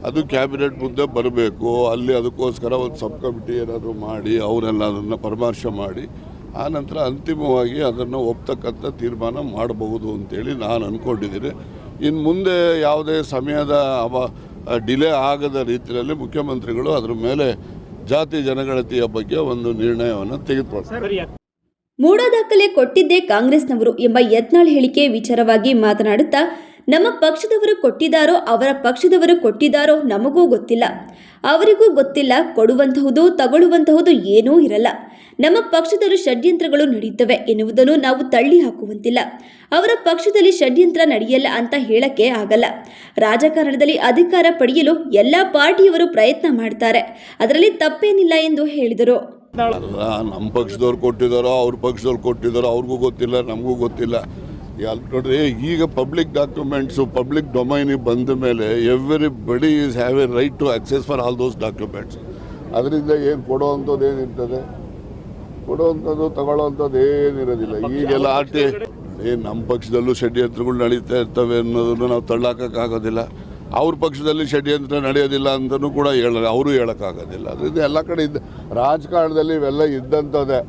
ಅದು ಕ್ಯಾಬಿನೆಟ್ ಮುಂದೆ ಬರಬೇಕು. ಅಲ್ಲಿ ಅದಕ್ಕೋಸ್ಕರ ಒಂದು ಸಬ್ ಕಮಿಟಿ ಏನಾದರೂ ಮಾಡಿ, ಅವರೆಲ್ಲ ಅದನ್ನು ಪರಾಮರ್ಶೆ ಮಾಡಿ, ಆ ನಂತರ ಅಂತಿಮವಾಗಿ ಅದನ್ನು ಒಪ್ತಕ್ಕಂಥ ತೀರ್ಮಾನ ಮಾಡಬಹುದು ಅಂತೇಳಿ ನಾನು ಅಂದ್ಕೊಂಡಿದ್ದೀನಿ. ಇನ್ನು ಮುಂದೆ ಯಾವುದೇ ಸಮಯದ ಅವ ಡಿಲೇ ಆಗದ ರೀತಿಯಲ್ಲಿ ಮುಖ್ಯಮಂತ್ರಿಗಳು ಅದರ ಮೇಲೆ ಜಾತಿ ಜನಗಣತಿಯ ಬಗ್ಗೆ ಒಂದು ನಿರ್ಣಯವನ್ನು ತೆಗೆದುಕೊಳ್ತಾರೆ ಮೂಡ ದಾಖಲೆ ಕೊಟ್ಟಿದ್ದೇ ಕಾಂಗ್ರೆಸ್ನವರು ಎಂಬ ಯತ್ನಾಳ್ ಹೇಳಿಕೆ ವಿಚಾರವಾಗಿ ಮಾತನಾಡುತ್ತಾ ನಮ್ಮ ಪಕ್ಷದವರು ಕೊಟ್ಟಿದ್ದಾರೋ ಅವರ ಪಕ್ಷದವರು ಕೊಟ್ಟಿದ್ದಾರೋ ನಮಗೂ ಗೊತ್ತಿಲ್ಲ. ಅವರಿಗೂ ಗೊತ್ತಿಲ್ಲ ಕೊಡುವಂತಹುದು ತಗೊಳ್ಳುವಂತಹುದು ಏನೂ ಇರಲ್ಲ. ನಮ್ಮ ಪಕ್ಷದಲ್ಲೂ ಷಡ್ಯಂತ್ರಗಳು ನಡೆಯುತ್ತವೆ ಎನ್ನುವುದನ್ನು ನಾವು ತಳ್ಳಿ ಹಾಕುವಂತಿಲ್ಲ. ಅವರ ಪಕ್ಷದಲ್ಲಿ ಷಡ್ಯಂತ್ರ ನಡೆಯಲ್ಲ ಅಂತ ಹೇಳಕ್ಕೆ ಆಗಲ್ಲ. ರಾಜಕಾರಣದಲ್ಲಿ ಅಧಿಕಾರ ಪಡೆಯಲು ಎಲ್ಲ ಪಾರ್ಟಿಯವರು ಪ್ರಯತ್ನ ಮಾಡ್ತಾರೆ. ಅದರಲ್ಲಿ ತಪ್ಪೇನಿಲ್ಲ ಎಂದು ಹೇಳಿದರು. ನಮ್ಮ ಪಕ್ಷದವ್ರು ಕೊಟ್ಟಿದ್ದಾರೋ ಅವ್ರ ಪಕ್ಷದವ್ರು ಕೊಟ್ಟಿದ್ದಾರೋ ಅವ್ರಿಗೂ ಗೊತ್ತಿಲ್ಲ, ನಮಗೂ ಗೊತ್ತಿಲ್ಲ. ನೋಡ್ರಿ, ಈಗ ಪಬ್ಲಿಕ್ ಡಾಕ್ಯುಮೆಂಟ್ಸು ಪಬ್ಲಿಕ್ ಡೊಮೈನಿಗೆ ಬಂದ ಮೇಲೆ everybody is have a right to access for all those documents ಅದರಿಂದ ಏನು ಕೊಡೋ ಅಂಥದ್ದು ಏನಿರ್ತದೆ? ಕೊಡುವಂಥದ್ದು ತಗೊಳ್ಳೋವಂಥದ್ದು ಏನಿರೋದಿಲ್ಲ. ಈಗೆಲ್ಲ ಆರ್ ಟಿ ಏನು ನಮ್ಮ ಪಕ್ಷದಲ್ಲೂ ಷಡ್ಯಂತ್ರಗಳು ನಡೀತಾ ಇರ್ತವೆ ಅನ್ನೋದನ್ನು ನಾವು ತಳ್ಳಾಕೋಕ್ಕಾಗೋದಿಲ್ಲ ಅವ್ರ ಪಕ್ಷದಲ್ಲಿ ಷಡ್ಯಂತ್ರ ನಡೆಯೋದಿಲ್ಲ ಅಂತಲೂ ಕೂಡ ಹೇಳ ಅವರು ಹೇಳೋಕ್ಕಾಗೋದಿಲ್ಲ. ಅದರಿಂದ ಎಲ್ಲ ಕಡೆ ಇದ್ದ ರಾಜಕಾರಣದಲ್ಲಿ ಇವೆಲ್ಲ ಇದ್ದಂಥದ್ದೇ.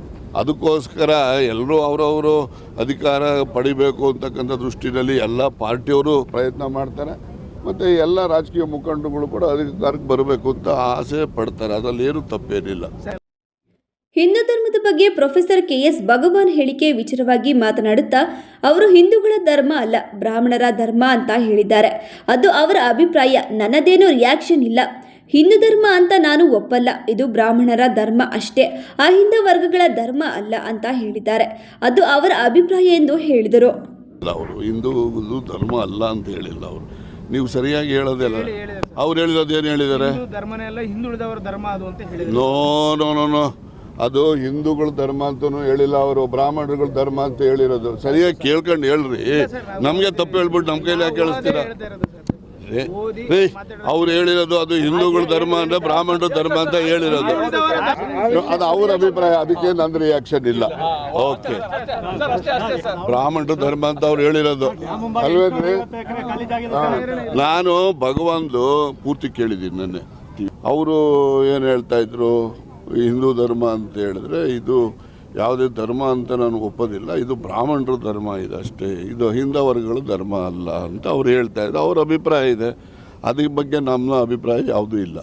ಅದಕ್ಕೋಸ್ಕರ ಎಲ್ಲರೂ ಅವರವರು ಅಧಿಕಾರ ಪಡಿಬೇಕು ಅಂತಕ್ಕಂಥ ದೃಷ್ಟಿಯಲ್ಲಿ ಎಲ್ಲ ಪಾರ್ಟಿಯವರು ಪ್ರಯತ್ನ ಮಾಡ್ತಾರೆ. ಮತ್ತು ಎಲ್ಲ ರಾಜಕೀಯ ಮುಖಂಡಗಳು ಕೂಡ ಅಧಿಕಾರಕ್ಕೆ ಬರಬೇಕು ಅಂತ ಆಸೆ ಪಡ್ತಾರೆ. ಅದರಲ್ಲಿ ಏನು ತಪ್ಪೇನಿಲ್ಲ. ಹಿಂದೂ ಧರ್ಮದ ಬಗ್ಗೆ ಪ್ರೊಫೆಸರ್ ಕೆ ಎಸ್ ಭಗವಾನ್ ಹೇಳಿಕೆ ವಿಚಾರವಾಗಿ ಮಾತನಾಡುತ್ತಾ ಅವರು ಹಿಂದೂಗಳ ಧರ್ಮ ಅಲ್ಲ ಬ್ರಾಹ್ಮಣರ ಧರ್ಮ ಅಂತ ಹೇಳಿದ್ದಾರೆ. ಅದು ಅವರ ಅಭಿಪ್ರಾಯ ನನ್ನದೇನು ರಿಯಾಕ್ಷನ್ ಇಲ್ಲ. ಹಿಂದೂ ಧರ್ಮ ಅಂತ ನಾನು ಒಪ್ಪಲ್ಲ ಇದು ಬ್ರಾಹ್ಮಣರ ಧರ್ಮ ಅಷ್ಟೇ ಆ ಹಿಂದೂ ವರ್ಗಗಳ ಧರ್ಮ ಅಲ್ಲ ಅಂತ ಹೇಳಿದ್ದಾರೆ. ಅದು ಅವರ ಅಭಿಪ್ರಾಯ ಎಂದು ಹೇಳಿದರು. ಅವರು ಹಿಂದೂ ಧರ್ಮ ಅಲ್ಲ ಅಂತ ಹೇಳಿಲ್ಲ ಅವರು. ನೀವು ಸರಿಯಾಗಿ ಹೇಳೋದಿಲ್ಲ ಅವ್ರು ಹೇಳಿರೋದು ಏನು ಹೇಳಿದ್ದಾರೆ? ಹಿಂದೂ ಧರ್ಮನೇ ಅಲ್ಲ ಹಿಂದುಳಿದವರ ಧರ್ಮ ಅದು ಅಂತ ಹೇಳಿ ನೋ ನೋ ನೋ ನೋ ಅದು ಹಿಂದೂಗಳ ಧರ್ಮ ಅಂತೂ ಹೇಳಿಲ್ಲ ಅವರು ಬ್ರಾಹ್ಮಣರುಗಳ ಧರ್ಮ ಅಂತ ಹೇಳಿರೋದು. ಸರಿಯಾಗಿ ಕೇಳ್ಕೊಂಡು ಹೇಳ್ರಿ. ನಮಗೆ ತಪ್ಪು ಹೇಳ್ಬಿಟ್ಟು ನಮ್ಮ ಕೈಲಿ ಯಾಕೆ ಕೇಳಿಸ್ತೀರಾ? ಅವ್ರು ಹೇಳಿರೋದು ಅದು ಹಿಂದೂಗಳ ಧರ್ಮ ಅಂದ್ರೆ ಬ್ರಾಹ್ಮಣರ ಧರ್ಮ ಅಂತ ಹೇಳಿರೋದು. ಅದು ಅವ್ರ ಅಭಿಪ್ರಾಯ ಅದಕ್ಕೆ ನನ್ನ ರಿಯಾಕ್ಷನ್ ಇಲ್ಲ. ಓಕೆ ಬ್ರಾಹ್ಮಣರ ಧರ್ಮ ಅಂತ ಅವ್ರು ಹೇಳಿರೋದು. ಅಲ್ವೇನ್ರಿ. ನಾನು ಭಗವಾನ್ದು ಪೂರ್ತಿ ಕೇಳಿದ್ದೀನಿ ನಿನ್ನೆ. ಅವರು ಏನು ಹೇಳ್ತಾ ಇದ್ರು? ಹಿಂದೂ ಧರ್ಮ ಅಂತ ಹೇಳಿದ್ರೆ ಇದು ಯಾವುದೇ ಧರ್ಮ ಅಂತ ನಾನು ಒಪ್ಪೋದಿಲ್ಲ. ಇದು ಬ್ರಾಹ್ಮಣರ ಧರ್ಮ ಇದೆ ಅಷ್ಟೇ ಇದು ಹಿಂದ ವರ್ಗಗಳ ಧರ್ಮ ಅಲ್ಲ ಅಂತ ಅವ್ರು ಹೇಳ್ತಾ ಇದ್ದಾರೆ. ಅವ್ರ ಅಭಿಪ್ರಾಯ ಇದೆ. ಅದಕ್ಕೆ ಬಗ್ಗೆ ನಮ್ಮ ಅಭಿಪ್ರಾಯ ಯಾವುದೂ ಇಲ್ಲ.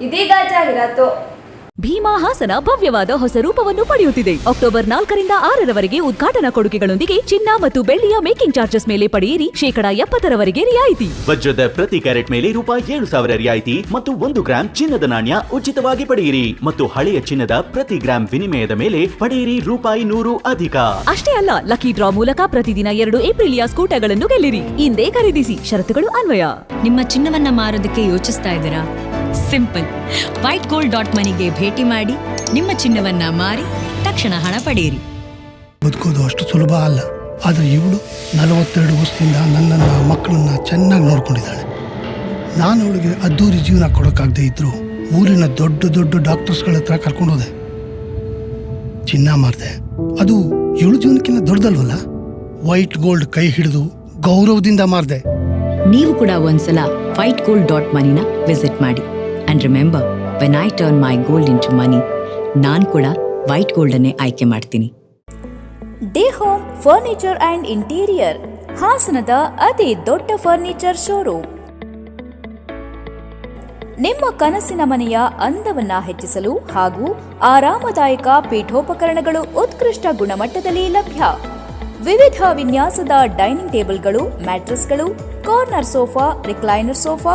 ಇದೀಗ ಜಾಹೀರಾತು ಭೀಮಾ ಹಾಸನ ಭವ್ಯವಾದ ಹೊಸ ರೂಪವನ್ನು ಪಡೆಯುತ್ತಿದೆ. ಅಕ್ಟೋಬರ್ ನಾಲ್ಕರಿಂದ ಆರರವರೆಗೆ ಉದ್ಘಾಟನಾ ಕೊಡುಗೆಗಳೊಂದಿಗೆ ಚಿನ್ನ ಮತ್ತು ಬೆಳ್ಳಿಯ ಮೇಕಿಂಗ್ ಚಾರ್ಜಸ್ ಮೇಲೆ ಪಡೆಯಿರಿ. ಶೇಕಡಾ ಎಪ್ಪತ್ತರವರೆಗೆ ರಿಯಾಯಿತಿ. ವಜ್ರದ ಪ್ರತಿ ಕ್ಯಾರೆಟ್ ಮೇಲೆ ರೂಪಾಯಿ ಏಳು ಸಾವಿರ ರಿಯಾಯಿತಿ ಮತ್ತು ಒಂದು ಗ್ರಾಂ ಚಿನ್ನದ ನಾಣ್ಯ ಉಚಿತವಾಗಿ ಪಡೆಯಿರಿ ಮತ್ತು ಹಳೆಯ ಚಿನ್ನದ ಪ್ರತಿ ಗ್ರಾಂ ವಿನಿಮಯದ ಮೇಲೆ ಪಡೆಯಿರಿ ರೂಪಾಯಿ ನೂರು ಅಧಿಕ. ಅಷ್ಟೇ ಅಲ್ಲ ಲಕ್ಕಿ ಡ್ರಾ ಮೂಲಕ ಪ್ರತಿದಿನ ಎರಡು ಏಪ್ರಿಲಿಯ ಸ್ಕೂಟಗಳನ್ನು ಗೆಲ್ಲಿರಿ. ಇಂದೇ ಖರೀದಿಸಿ ಷರತ್ತುಗಳು ಅನ್ವಯ. ನಿಮ್ಮ ಚಿನ್ನವನ್ನ ಮಾರೋದಕ್ಕೆ ಯೋಚಿಸ್ತಾ ಇದ್ದೀರಾ? ಸಿಂಪಲ್. ವೈಟ್ ಗೋಲ್ಡ್ ಡಾಟ್ ಮನಿಗೆ ಭೇಟಿ ಮಾಡಿ ನಿಮ್ಮ ಚಿನ್ನವನ್ನ ಮಾರಿ ತಕ್ಷಣ ಹಣ ಪಡೆಯಿರಿ. ಬದುಕೋದು ಅಷ್ಟು ಸುಲಭ ಅಲ್ಲ. ಆದರೆ ಇವಳು ನಲವತ್ತೆರಡು ವರ್ಷದಿಂದ ನನ್ನನ್ನು ಮಕ್ಕಳನ್ನ ಚೆನ್ನಾಗಿ ನೋಡ್ಕೊಂಡಿದ್ದಾಳೆ. ನಾನು ಅವಳಿಗೆ ಅದ್ದೂರಿ ಜೀವನ ಕೊಡೋಕ್ಕಾಗದೇ ಇದ್ರು ಊರಿನ ದೊಡ್ಡ ದೊಡ್ಡ ಡಾಕ್ಟರ್ಸ್ಗಳ ಹತ್ರ ಕರ್ಕೊಂಡೋದೆ ಚಿನ್ನ ಮಾರ್ದೆ. ಅದು ಇವಳು ಜೀವನಕ್ಕಿಂತ ದೊಡ್ಡದಲ್ವಲ್ಲ? ವೈಟ್ ಗೋಲ್ಡ್ ಕೈ ಹಿಡಿದು ಗೌರವದಿಂದ ಮಾರ್ದೆ. ನೀವು ಕೂಡ ಒಂದ್ಸಲ ವೈಟ್ ಗೋಲ್ಡ್ ಡಾಟ್ ಮನಿನ ವಿಸಿಟ್ ಮಾಡಿ. And remember when I turn my gold into money ನಾನು ಕೂಡ ವೈಟ್ ಗೋಲ್ಡ್ ಅನ್ನೇ ಆಯ್ಕೆ ಮಾಡ್ತೀನಿ. D home, furniture and interior, ಹಾಸನದ ಅತಿ ದೊಡ್ಡ ಫರ್ನಿಚರ್ ಶೋರೂಮ್ ನಿಮ್ಮ ಕನಸಿನ ಮನೆಯ ಅಂದವನ್ನ ಹೆಚ್ಚಿಸಲು ಹಾಗೂ ಆರಾಮದಾಯಕ ಪೀಠೋಪಕರಣಗಳು ಉತ್ಕೃಷ್ಟ ಗುಣಮಟ್ಟದಲ್ಲಿ ಲಭ್ಯ. ವಿವಿಧ ವಿನ್ಯಾಸದ ಡೈನಿಂಗ್ ಟೇಬಲ್ಗಳು, ಮ್ಯಾಟ್ರೆಸ್ಗಳು, corner sofa, recliner sofa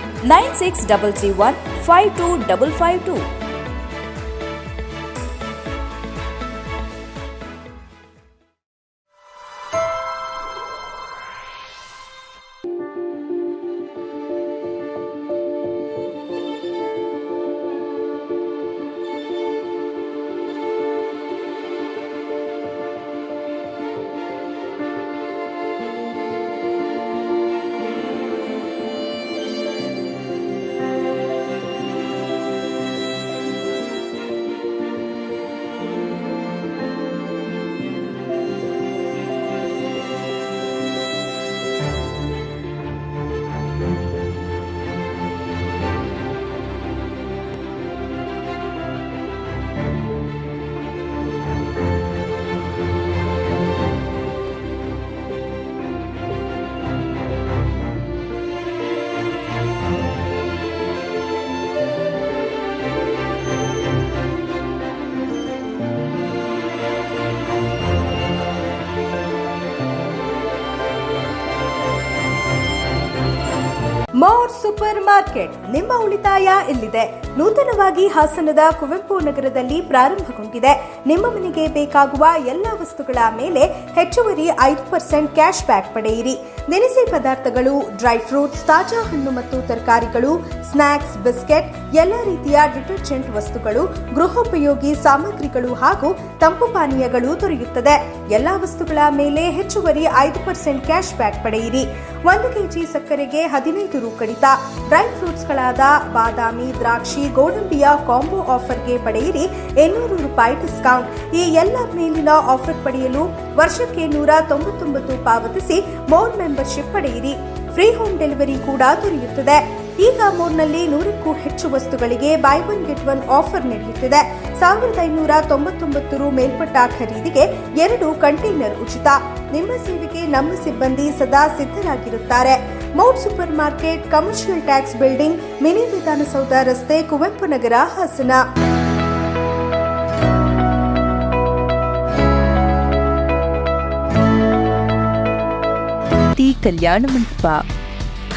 96331 52552 super market. ನಿಮ್ಮ ಉಳಿತಾಯ ಇಲ್ಲಿದೆ. ನೂತನವಾಗಿ ಹಾಸನದ ಕುವೆಂಪು ನಗರದಲ್ಲಿ ಪ್ರಾರಂಭಗೊಂಡಿದೆ. ನಿಮ್ಮ ಮನೆಗೆ ಬೇಕಾಗುವ ಎಲ್ಲ ವಸ್ತುಗಳ ಮೇಲೆ ಹೆಚ್ಚುವರಿ ಐದು ಪರ್ಸೆಂಟ್ ಕ್ಯಾಶ್ ಬ್ಯಾಕ್ ಪಡೆಯಿರಿ. ದಿನಸಿ ಪದಾರ್ಥಗಳು, ಡ್ರೈ ಫ್ರೂಟ್ಸ್, ತಾಜಾ ಹಣ್ಣು ಮತ್ತು ತರಕಾರಿಗಳು ಸ್ನ್ಯಾಕ್ಸ್ ಬಿಸ್ಕೆಟ್, ಎಲ್ಲ ರೀತಿಯ ಡಿಟರ್ಜೆಂಟ್ ವಸ್ತುಗಳು, ಗೃಹೋಪಯೋಗಿ ಸಾಮಗ್ರಿಗಳು ಹಾಗೂ ತಂಪು ಪಾನೀಯಗಳು ದೊರೆಯುತ್ತದೆ. ಎಲ್ಲ ವಸ್ತುಗಳ ಮೇಲೆ ಹೆಚ್ಚುವರಿ ಐದು ಪರ್ಸೆಂಟ್ ಕ್ಯಾಶ್ ಬ್ಯಾಕ್ ಪಡೆಯಿರಿ. ಒಂದು ಕೆಜಿ ಸಕ್ಕರೆಗೆ ಹದಿನೈದು ರು ಕಡಿತ ಡ್ರೈ ಫ್ರೂಟ್ಸ್ಗಳಾದ ಬಾದಾಮಿ, ದ್ರಾಕ್ಷಿ, ಗೋಡಂಬಿಯ ಕಾಂಬೋ ಆಫರ್ಗೆ ಪಡೆಯಿರಿ ಇನ್ನೂರು ರೂಪಾಯಿ ಡಿಸ್ಕೌಂಟ್. ಈ ಎಲ್ಲ ಮೇಲಿನ ಆಫರ್ ಪಡೆಯಲು ವರ್ಷಕ್ಕೆ ನೂರ ತೊಂಬತ್ತೊಂಬತ್ತು ಪಾವತಿಸಿ ಮೋರ್ ಮೆಂಬರ್ಶಿಪ್ ಪಡೆಯಿರಿ. ಫ್ರೀ ಹೋಮ್ ಡೆಲಿವರಿ ಕೂಡ ದೊರೆಯುತ್ತದೆ. ಈಗ ಮೂರ್ನಲ್ಲಿ ನೂರಕ್ಕೂ ಹೆಚ್ಚು ವಸ್ತುಗಳಿಗೆ buy one get one offer ನಡೆಯುತ್ತಿದೆ ಸಾವಿರದ ಐನೂರ ತೊಂಬತ್ತೊಂಬತ್ತು ರು ಮೇಲ್ಪಟ್ಟ ಖರೀದಿಗೆ ಎರಡು ಕಂಟೈನರ್ ಉಚಿತ. ನಿಮ್ಮ ಸೇವೆಗೆ ನಮ್ಮ ಸಿಬ್ಬಂದಿ ಸದಾ ಸಿದ್ಧರಾಗಿರುತ್ತಾರೆ. Mouth supermarket commercial tax building mini Vidhanasoudha ರಸ್ತೆ, ಕುವೆಂಪು ನಗರ, ಹಾಸನ. ಕಲ್ಯಾಣ ಮಂಟಪ.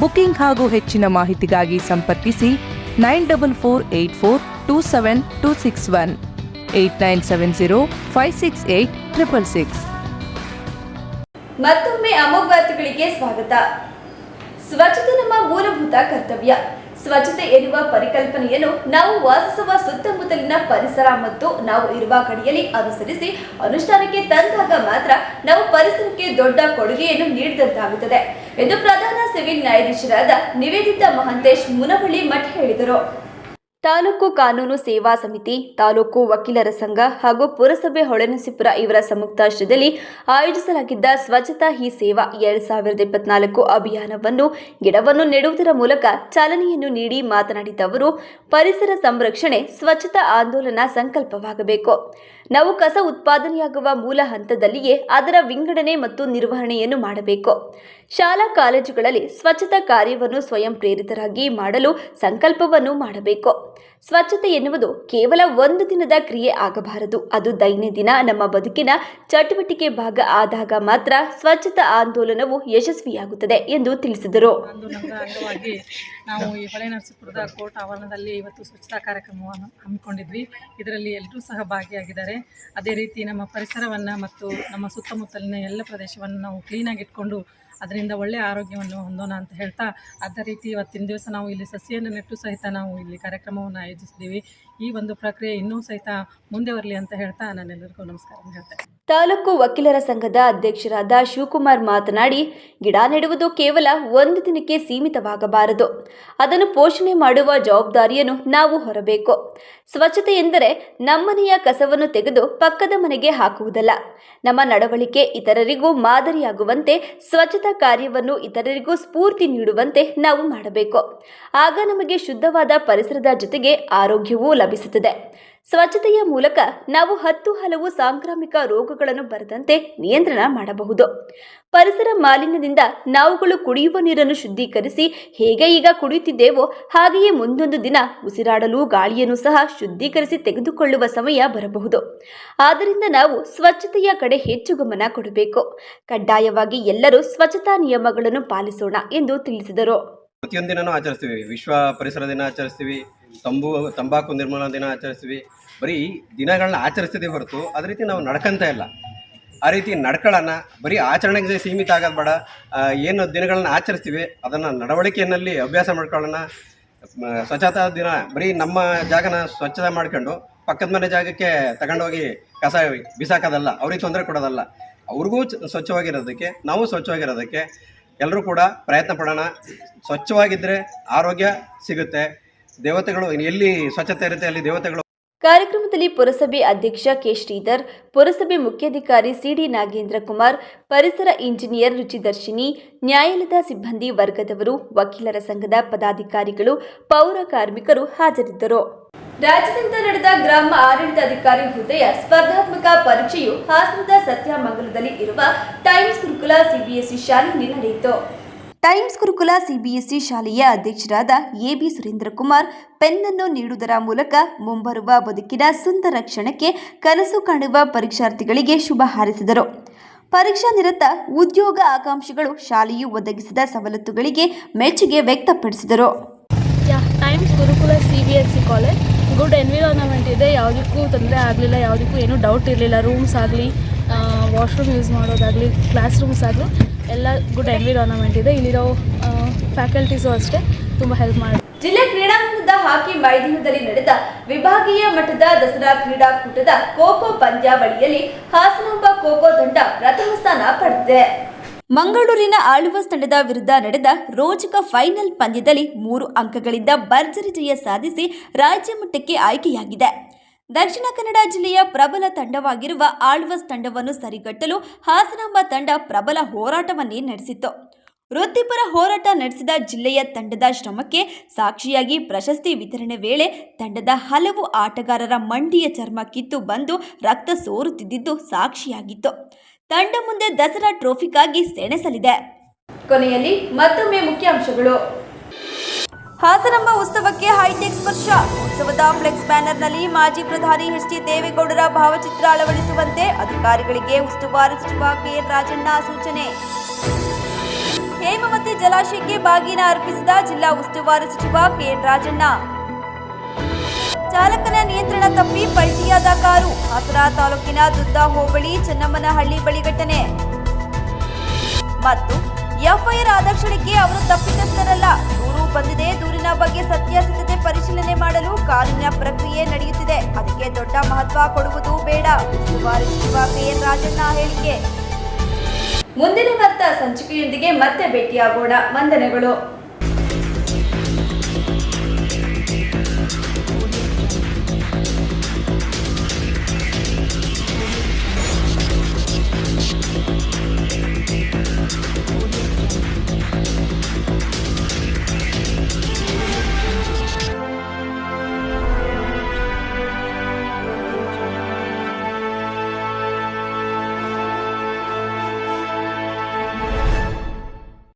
ಬುಕಿಂಗ್ ಹಾಗೂ ಹೆಚ್ಚಿನ ಮಾಹಿತಿಗಾಗಿ ಸಂಪರ್ಕಿಸಿ nine double four eight four two seven two six one, eight nine seven zero five six eight triple six. ಮತ್ತೊಮ್ಮೆ ಅಮೋಘ ಸ್ವಾಗತ. ಸ್ವಚ್ಛತೆ ನಮ್ಮ ಮೂಲಭೂತ ಕರ್ತವ್ಯ. ಸ್ವಚ್ಛತೆ ಎನ್ನುವ ಪರಿಕಲ್ಪನೆಯನ್ನು ನಾವು ವಾಸಿಸುವ ಸುತ್ತಮುತ್ತಲಿನ ಪರಿಸರ ಮತ್ತು ನಾವು ಇರುವ ಕಡೆಯಲ್ಲಿ ಅನುಸರಿಸಿ ಅನುಷ್ಠಾನಕ್ಕೆ ತಂದಾಗ ಮಾತ್ರ ನಾವು ಪರಿಸರಕ್ಕೆ ದೊಡ್ಡ ಕೊಡುಗೆಯನ್ನು ನೀಡಿದಂತಾಗುತ್ತದೆ ಎಂದು ಪ್ರಧಾನ ಸಿವಿಲ್ ನ್ಯಾಯಾಧೀಶರಾದ ನಿವೇದಿತ ಮಹಂತೇಶ್ ಮುನವಳ್ಳಿ ಮಠ ಹೇಳಿದರು. ತಾಲೂಕು ಕಾನೂನು ಸೇವಾ ಸಮಿತಿ, ತಾಲೂಕು ವಕೀಲರ ಸಂಘ ಹಾಗೂ ಪುರಸಭೆ ಹೊಳೆನಸಿಪುರ ಇವರ ಸಂಯುಕ್ತಾಶ್ರಯದಲ್ಲಿ ಆಯೋಜಿಸಲಾಗಿದ್ದ ಸ್ವಚ್ಛತಾ ಹಿ ಸೇವಾ ಎರಡ್ ಸಾವಿರದ ಇಪ್ಪತ್ನಾಲ್ಕು ಅಭಿಯಾನವನ್ನು, ಗಿಡವನ್ನು ನೆಡುವುದರ ಮೂಲಕ ಚಾಲನೆಯನ್ನು ನೀಡಿ ಮಾತನಾಡಿದ ಅವರು, ಪರಿಸರ ಸಂರಕ್ಷಣೆ ಸ್ವಚ್ಛತಾ ಆಂದೋಲನ ಸಂಕಲ್ಪವಾಗಬೇಕು. ನಾವು ಕಸ ಉತ್ಪಾದನೆಯಾಗುವ ಮೂಲ ಹಂತದಲ್ಲಿಯೇ ಅದರ ವಿಂಗಡಣೆ ಮತ್ತು ನಿರ್ವಹಣೆಯನ್ನು ಮಾಡಬೇಕು. ಶಾಲಾ ಕಾಲೇಜುಗಳಲ್ಲಿ ಸ್ವಚ್ಛತಾ ಕಾರ್ಯವನ್ನು ಸ್ವಯಂ ಪ್ರೇರಿತರಾಗಿ ಮಾಡಲು ಸಂಕಲ್ಪವನ್ನು ಮಾಡಬೇಕು. ಸ್ವಚ್ಛತೆ ಎನ್ನುವುದು ಕೇವಲ ಒಂದು ದಿನದ ಕ್ರಿಯೆ ಆಗಬಾರದು. ಅದು ದೈನಂದಿನ ನಮ್ಮ ಬದುಕಿನ ಚಟುವಟಿಕೆ ಭಾಗ ಆದಾಗ ಮಾತ್ರ ಸ್ವಚ್ಛತಾ ಆಂದೋಲನವು ಯಶಸ್ವಿಯಾಗುತ್ತದೆ ಎಂದು ತಿಳಿಸಿದರು. ನಾವು ಈ ಹೊಳೆ ನರಸೀಪುರದ ಕೋರ್ಟ್ ಆವರಣದಲ್ಲಿ ಇವತ್ತು ಸ್ವಚ್ಛತಾ ಕಾರ್ಯಕ್ರಮವನ್ನು ಹಮ್ಮಿಕೊಂಡಿದ್ವಿ. ಇದರಲ್ಲಿ ಎಲ್ಲರೂ ಸಹ ಭಾಗಿಯಾಗಿದ್ದಾರೆ. ಅದೇ ರೀತಿ ನಮ್ಮ ಪರಿಸರವನ್ನು ಮತ್ತು ನಮ್ಮ ಸುತ್ತಮುತ್ತಲಿನ ಎಲ್ಲ ಪ್ರದೇಶವನ್ನು ನಾವು ಕ್ಲೀನಾಗಿ ಇಟ್ಕೊಂಡು ಅದರಿಂದ ಒಳ್ಳೆಯ ಆರೋಗ್ಯವನ್ನು ಹೊಂದೋಣ ಅಂತ ಹೇಳ್ತಾ, ಅದೇ ರೀತಿ ಇವತ್ತಿನ ದಿವಸ ನಾವು ಇಲ್ಲಿ ಸಸಿಯನ್ನು ನೆಟ್ಟು ಸಹಿತ ನಾವು ಇಲ್ಲಿ ಕಾರ್ಯಕ್ರಮವನ್ನು ಆಯೋಜಿಸಿದ್ದೀವಿ. ಈ ಒಂದು ಪ್ರಕ್ರಿಯೆ ಇನ್ನೂ ಸಹಿತ ಮುಂದೆ ಬರಲಿ ಅಂತ ಹೇಳ್ತಾ ನಾನೆಲ್ಲರಿಗೂ ನಮಸ್ಕಾರ ಹೇಳ್ತೇನೆ. ತಾಲೂಕು ವಕೀಲರ ಸಂಘದ ಅಧ್ಯಕ್ಷರಾದ ಶಿವಕುಮಾರ್ ಮಾತನಾಡಿ, ಗಿಡ ನೆಡುವುದು ಕೇವಲ ಒಂದು ದಿನಕ್ಕೆ ಸೀಮಿತವಾಗಬಾರದು. ಅದನ್ನು ಪೋಷಣೆ ಮಾಡುವ ಜವಾಬ್ದಾರಿಯನ್ನು ನಾವು ಹೊರಬೇಕು. ಸ್ವಚ್ಛತೆ ಎಂದರೆ ನಮ್ಮನೆಯ ಕಸವನ್ನು ತೆಗೆದು ಪಕ್ಕದ ಮನೆಗೆ ಹಾಕುವುದಲ್ಲ. ನಮ್ಮ ನಡವಳಿಕೆ ಇತರರಿಗೂ ಮಾದರಿಯಾಗುವಂತೆ, ಸ್ವಚ್ಛತಾ ಕಾರ್ಯವನ್ನು ಇತರರಿಗೂ ಸ್ಫೂರ್ತಿ ನೀಡುವಂತೆ ನಾವು ಮಾಡಬೇಕು. ಆಗ ನಮಗೆ ಶುದ್ಧವಾದ ಪರಿಸರದ ಜೊತೆಗೆ ಆರೋಗ್ಯವೂ ಲಭಿಸುತ್ತದೆ. ಸ್ವಚ್ಛತೆಯ ಮೂಲಕ ನಾವು ಹತ್ತು ಹಲವು ಸಾಂಕ್ರಾಮಿಕ ರೋಗಗಳನ್ನು ಬರದಂತೆ ನಿಯಂತ್ರಣ ಮಾಡಬಹುದು. ಪರಿಸರ ಮಾಲಿನ್ಯದಿಂದ ನಾವುಗಳು ಕುಡಿಯುವ ನೀರನ್ನು ಶುದ್ಧೀಕರಿಸಿ ಹೇಗೆ ಈಗ ಕುಡಿಯುತ್ತಿದ್ದೇವೋ ಹಾಗೆಯೇ ಮುಂದೊಂದು ದಿನ ಉಸಿರಾಡಲು, ಗಾಳಿಯನ್ನು ಸಹ ಶುದ್ಧೀಕರಿಸಿ ತೆಗೆದುಕೊಳ್ಳುವ ಸಮಯ ಬರಬಹುದು. ಆದ್ದರಿಂದ ನಾವು ಸ್ವಚ್ಛತೆಯ ಕಡೆ ಹೆಚ್ಚು ಗಮನ ಕೊಡಬೇಕು. ಕಡ್ಡಾಯವಾಗಿ ಎಲ್ಲರೂ ಸ್ವಚ್ಛತಾ ನಿಯಮಗಳನ್ನು ಪಾಲಿಸೋಣ ಎಂದು ತಿಳಿಸಿದರು. ಪ್ರತಿಯೊಂದು ದಿನನೂ ಆಚರಿಸ್ತೀವಿ. ವಿಶ್ವ ಪರಿಸರ ದಿನ ಆಚರಿಸ್ತೀವಿ. ತಂಬು, ತಂಬಾಕು ನಿರ್ಮೂಲನಾ ದಿನ ಆಚರಿಸ್ತೀವಿ. ಬರೀ ದಿನಗಳನ್ನ ಆಚರಿಸ್ತಿದ್ದೀವಿ ಹೊರತು ಅದೇ ರೀತಿ ನಾವು ನಡ್ಕಂತ ಇಲ್ಲ. ಆ ರೀತಿ ನಡ್ಕೊಳ್ಳೋಣ ಬರೀ ಆಚರಣೆಗೆ ಸೀಮಿತ ಆಗೋದು ಬೇಡ. ಏನು ದಿನಗಳನ್ನ ಆಚರಿಸ್ತೀವಿ, ಅದನ್ನು ನಡವಳಿಕೆಯಲ್ಲಿ ಅಭ್ಯಾಸ ಮಾಡ್ಕೊಳ್ಳೋಣ. ಸ್ವಚ್ಛತಾ ದಿನ, ಬರೀ ನಮ್ಮ ಜಾಗನ ಸ್ವಚ್ಛತೆ ಮಾಡ್ಕೊಂಡು ಪಕ್ಕದ ಮನೆ ಜಾಗಕ್ಕೆ ತಗೊಂಡೋಗಿ ಕಸ ಬಿಸಾಕೋದಲ್ಲ, ಅವ್ರಿಗೆ ತೊಂದರೆ ಕೊಡೋದಲ್ಲ. ಅವ್ರಿಗೂ ಸ್ವಚ್ಛವಾಗಿರೋದಕ್ಕೆ, ನಾವು ಸ್ವಚ್ಛವಾಗಿರೋದಕ್ಕೆ ಎಲ್ಲರೂ ಕೂಡ ಪ್ರಯತ್ನ ಪಡೋಣ. ಸ್ವಚ್ಛವಾಗಿದ್ದರೆ ಆರೋಗ್ಯ ಸಿಗುತ್ತೆ. ದೇವತೆಗಳು, ಎಲ್ಲಿ ಸ್ವಚ್ಛತೆ ಇರುತ್ತೆ ಅಲ್ಲಿ ದೇವತೆಗಳು. ಕಾರ್ಯಕ್ರಮದಲ್ಲಿ ಪುರಸಭೆ ಅಧ್ಯಕ್ಷ ಕೆ. ಶ್ರೀಧರ್, ಪುರಸಭೆ ಮುಖ್ಯಾಧಿಕಾರಿ ಸಿಡಿ ನಾಗೇಂದ್ರ ಕುಮಾರ್, ಪರಿಸರ ಇಂಜಿನಿಯರ್ ರುಚಿದರ್ಶಿನಿ, ನ್ಯಾಯಾಲಯದ ಸಿಬ್ಬಂದಿ ವರ್ಗದವರು, ವಕೀಲರ ಸಂಘದ ಪದಾಧಿಕಾರಿಗಳು, ಪೌರ ಕಾರ್ಮಿಕರು ಹಾಜರಿದ್ದರು. ರಾಜ್ಯದಿಂದ ನಡೆದ ಗ್ರಾಮ ಆಡಳಿತಾಧಿಕಾರಿ ಹುದ್ದೆಯ ಸ್ಪರ್ಧಾತ್ಮಕ ಪರೀಕ್ಷೆಯು ಹಾಸನದ ಸತ್ಯಮಂಗಲದಲ್ಲಿ ಇರುವ ಟೈಮ್ಸ್ ಗುರುಕುಲ ಸಿಬಿಎಸ್ಇ ಶಾಲೆಯಲ್ಲಿ ನಡೆಯಿತು. ಟೈಮ್ಸ್ ಗುರುಕುಲ ಸಿಬಿಎಸ್ಇ ಶಾಲೆಯ ಅಧ್ಯಕ್ಷರಾದ ಎಬಿ ಸುರೇಂದ್ರ ಕುಮಾರ್ ಪೆನ್ನನ್ನು ನೀಡುವುದರ ಮೂಲಕ ಮುಂಬರುವ ಬದುಕಿನ ಸುಂದರ ಕ್ಷಣಕ್ಕೆ ಕನಸು ಕಾಣುವ ಪರೀಕ್ಷಾರ್ಥಿಗಳಿಗೆ ಶುಭ ಹಾರೈಸಿದರು. ಪರೀಕ್ಷಾ ನಿರತ ಉದ್ಯೋಗ ಆಕಾಂಕ್ಷಿಗಳು ಶಾಲೆಯು ಒದಗಿಸಿದ ಸವಲತ್ತುಗಳಿಗೆ ಮೆಚ್ಚುಗೆ ವ್ಯಕ್ತಪಡಿಸಿದರು. Times Gurukula C B S C college good environment ಇದೆ. ಯಾವುದಕ್ಕೂ ತೊಂದರೆ ಆಗಲಿಲ್ಲ, ಯಾವುದಕ್ಕೂ ಏನೂ ಡೌಟ್ ಇರಲಿಲ್ಲ. ರೂಮ್ಸ್ ಆಗಲಿ ವಾಶ್ರೂಮ್ ಯೂಸ್ ಮಾಡೋದಾಗಲಿ ಕ್ಲಾಸ್ ರೂಮ್ಸ್ ಆಗಲಿ, ಎಲ್ಲ ಗುಡ್ ಎನ್ವಿರಾನ್ಮೆಂಟ್ ಇದೆ. ಇಲ್ಲಿರೋ ಫ್ಯಾಕಲ್ಟೀಸು ಅಷ್ಟೇ ತುಂಬ ಹೆಲ್ಪ್ ಮಾಡಿ. ಜಿಲ್ಲೆ ಕ್ರೀಡಾಂಗಣದ ಹಾಕಿ ಮೈದಾನದಲ್ಲಿ ನಡೆದ ವಿಭಾಗೀಯ ಮಟ್ಟದ ದಸರಾ ಕ್ರೀಡಾಕೂಟದ ಖೋಖೋ ಪಂದ್ಯಾವಳಿಯಲ್ಲಿ ಹಾಸನಾಂಬ ಖೋಖೋ ತಂಡ ಪ್ರಥಮ ಸ್ಥಾನ ಪಡೆದಿದೆ. ಮಂಗಳೂರಿನ ಆಳ್ವಾಸ್ ತಂಡದ ವಿರುದ್ಧ ನಡೆದ ರೋಚಕ ಫೈನಲ್ ಪಂದ್ಯದಲ್ಲಿ ಮೂರು ಅಂಕಗಳಿಂದ ಭರ್ಜರಿ ಜಯ ಸಾಧಿಸಿ ರಾಜ್ಯ ಮಟ್ಟಕ್ಕೆ ಆಯ್ಕೆಯಾಗಿದೆ. ದಕ್ಷಿಣ ಕನ್ನಡ ಜಿಲ್ಲೆಯ ಪ್ರಬಲ ತಂಡವಾಗಿರುವ ಆಳ್ವಸ್ ತಂಡವನ್ನು ಸರಿಗಟ್ಟಲು ಹಾಸನಾಂಬ ತಂಡ ಪ್ರಬಲ ಹೋರಾಟವನ್ನೇ ನಡೆಸಿತ್ತು. ವೃತ್ತಿಪರ ಹೋರಾಟ ನಡೆಸಿದ ಜಿಲ್ಲೆಯ ತಂಡದ ಶ್ರಮಕ್ಕೆ ಸಾಕ್ಷಿಯಾಗಿ ಪ್ರಶಸ್ತಿ ವಿತರಣೆ ವೇಳೆ ತಂಡದ ಹಲವು ಆಟಗಾರರ ಮಂಡಿಯ ಚರ್ಮ ಕಿತ್ತು ಬಂದು ರಕ್ತ ಸೋರುತ್ತಿದ್ದಿದ್ದು ಸಾಕ್ಷಿಯಾಗಿತ್ತು. ತಂಡ ಮುಂದೆ ದಸರಾ ಟ್ರೋಫಿಗಾಗಿ ಸೆಣಸಲಿದೆ. ಕೊನೆಯಲ್ಲಿ ಮತ್ತೊಮ್ಮೆ ಮುಖ್ಯಾಂಶಗಳು. ಹಾಸನಂಬ ಉತ್ಸವಕ್ಕೆ ಹೈಟೆಕ್ ಸ್ಪರ್ಶ. ಉತ್ಸವದ ಫ್ಲೆಕ್ಸ್ ಬ್ಯಾನರ್ನಲ್ಲಿ ಮಾಜಿ ಪ್ರಧಾನಿ ಎಚ್ ಡಿ ದೇವೇಗೌಡರ ಭಾವಚಿತ್ರ ಅಳವಡಿಸುವಂತೆ ಅಧಿಕಾರಿಗಳಿಗೆ ಉಸ್ತುವಾರಿ ಸಚಿವ ಕೆಎನ್ ರಾಜಣ್ಣ ಸೂಚನೆ. ಹೇಮವತಿ ಜಲಾಶಯಕ್ಕೆ ಬಾಗಿನ ಅರ್ಪಿಸಿದ ಜಿಲ್ಲಾ ಉಸ್ತುವಾರಿ ಸಚಿವ ಕೆಎನ್ ರಾಜಣ್ಣ ಚಾಲಕನ ನಿಯಂತ್ರಣ ತಪ್ಪಿ ಪಲ್ಟಿಯಾದ ಕಾರು. ಹಾಸನ ತಾಲೂಕಿನ ದುದ್ದ ಹೋಬಳಿ ಚನ್ನಮ್ಮನಹಳ್ಳಿ ಬಳಿ ಘಟನೆ. ಮತ್ತು ಎಫ್ಐಆರ್ ಆದ ಕ್ಷಣಕ್ಕೆ ಅವರು ತಪ್ಪಿತಸ್ಥರಲ್ಲ. ಬಂದಿದೆ. ದೂರಿನ ಬಗ್ಗೆ ಸತ್ಯಾಸತ್ಯತೆ ಪರಿಶೀಲನೆ ಮಾಡಲು ಕಾನೂನಿನ ಪ್ರಕ್ರಿಯೆ ನಡೆಯುತ್ತಿದೆ. ಅದಕ್ಕೆ ದೊಡ್ಡ ಮಹತ್ವ ಕೊಡುವುದು ಬೇಡ. ಉಸ್ತುವಾರಿ ಸಚಿವ ಕೆಎನ್ ರಾಜಣ್ಣ ಹೇಳಿಕೆ. ಮುಂದಿನ ವಾರ್ತಾ ಸಂಚಿಕೆಯೊಂದಿಗೆ ಮತ್ತೆ ಭೇಟಿಯಾಗೋಣ. ವಂದನೆಗಳು.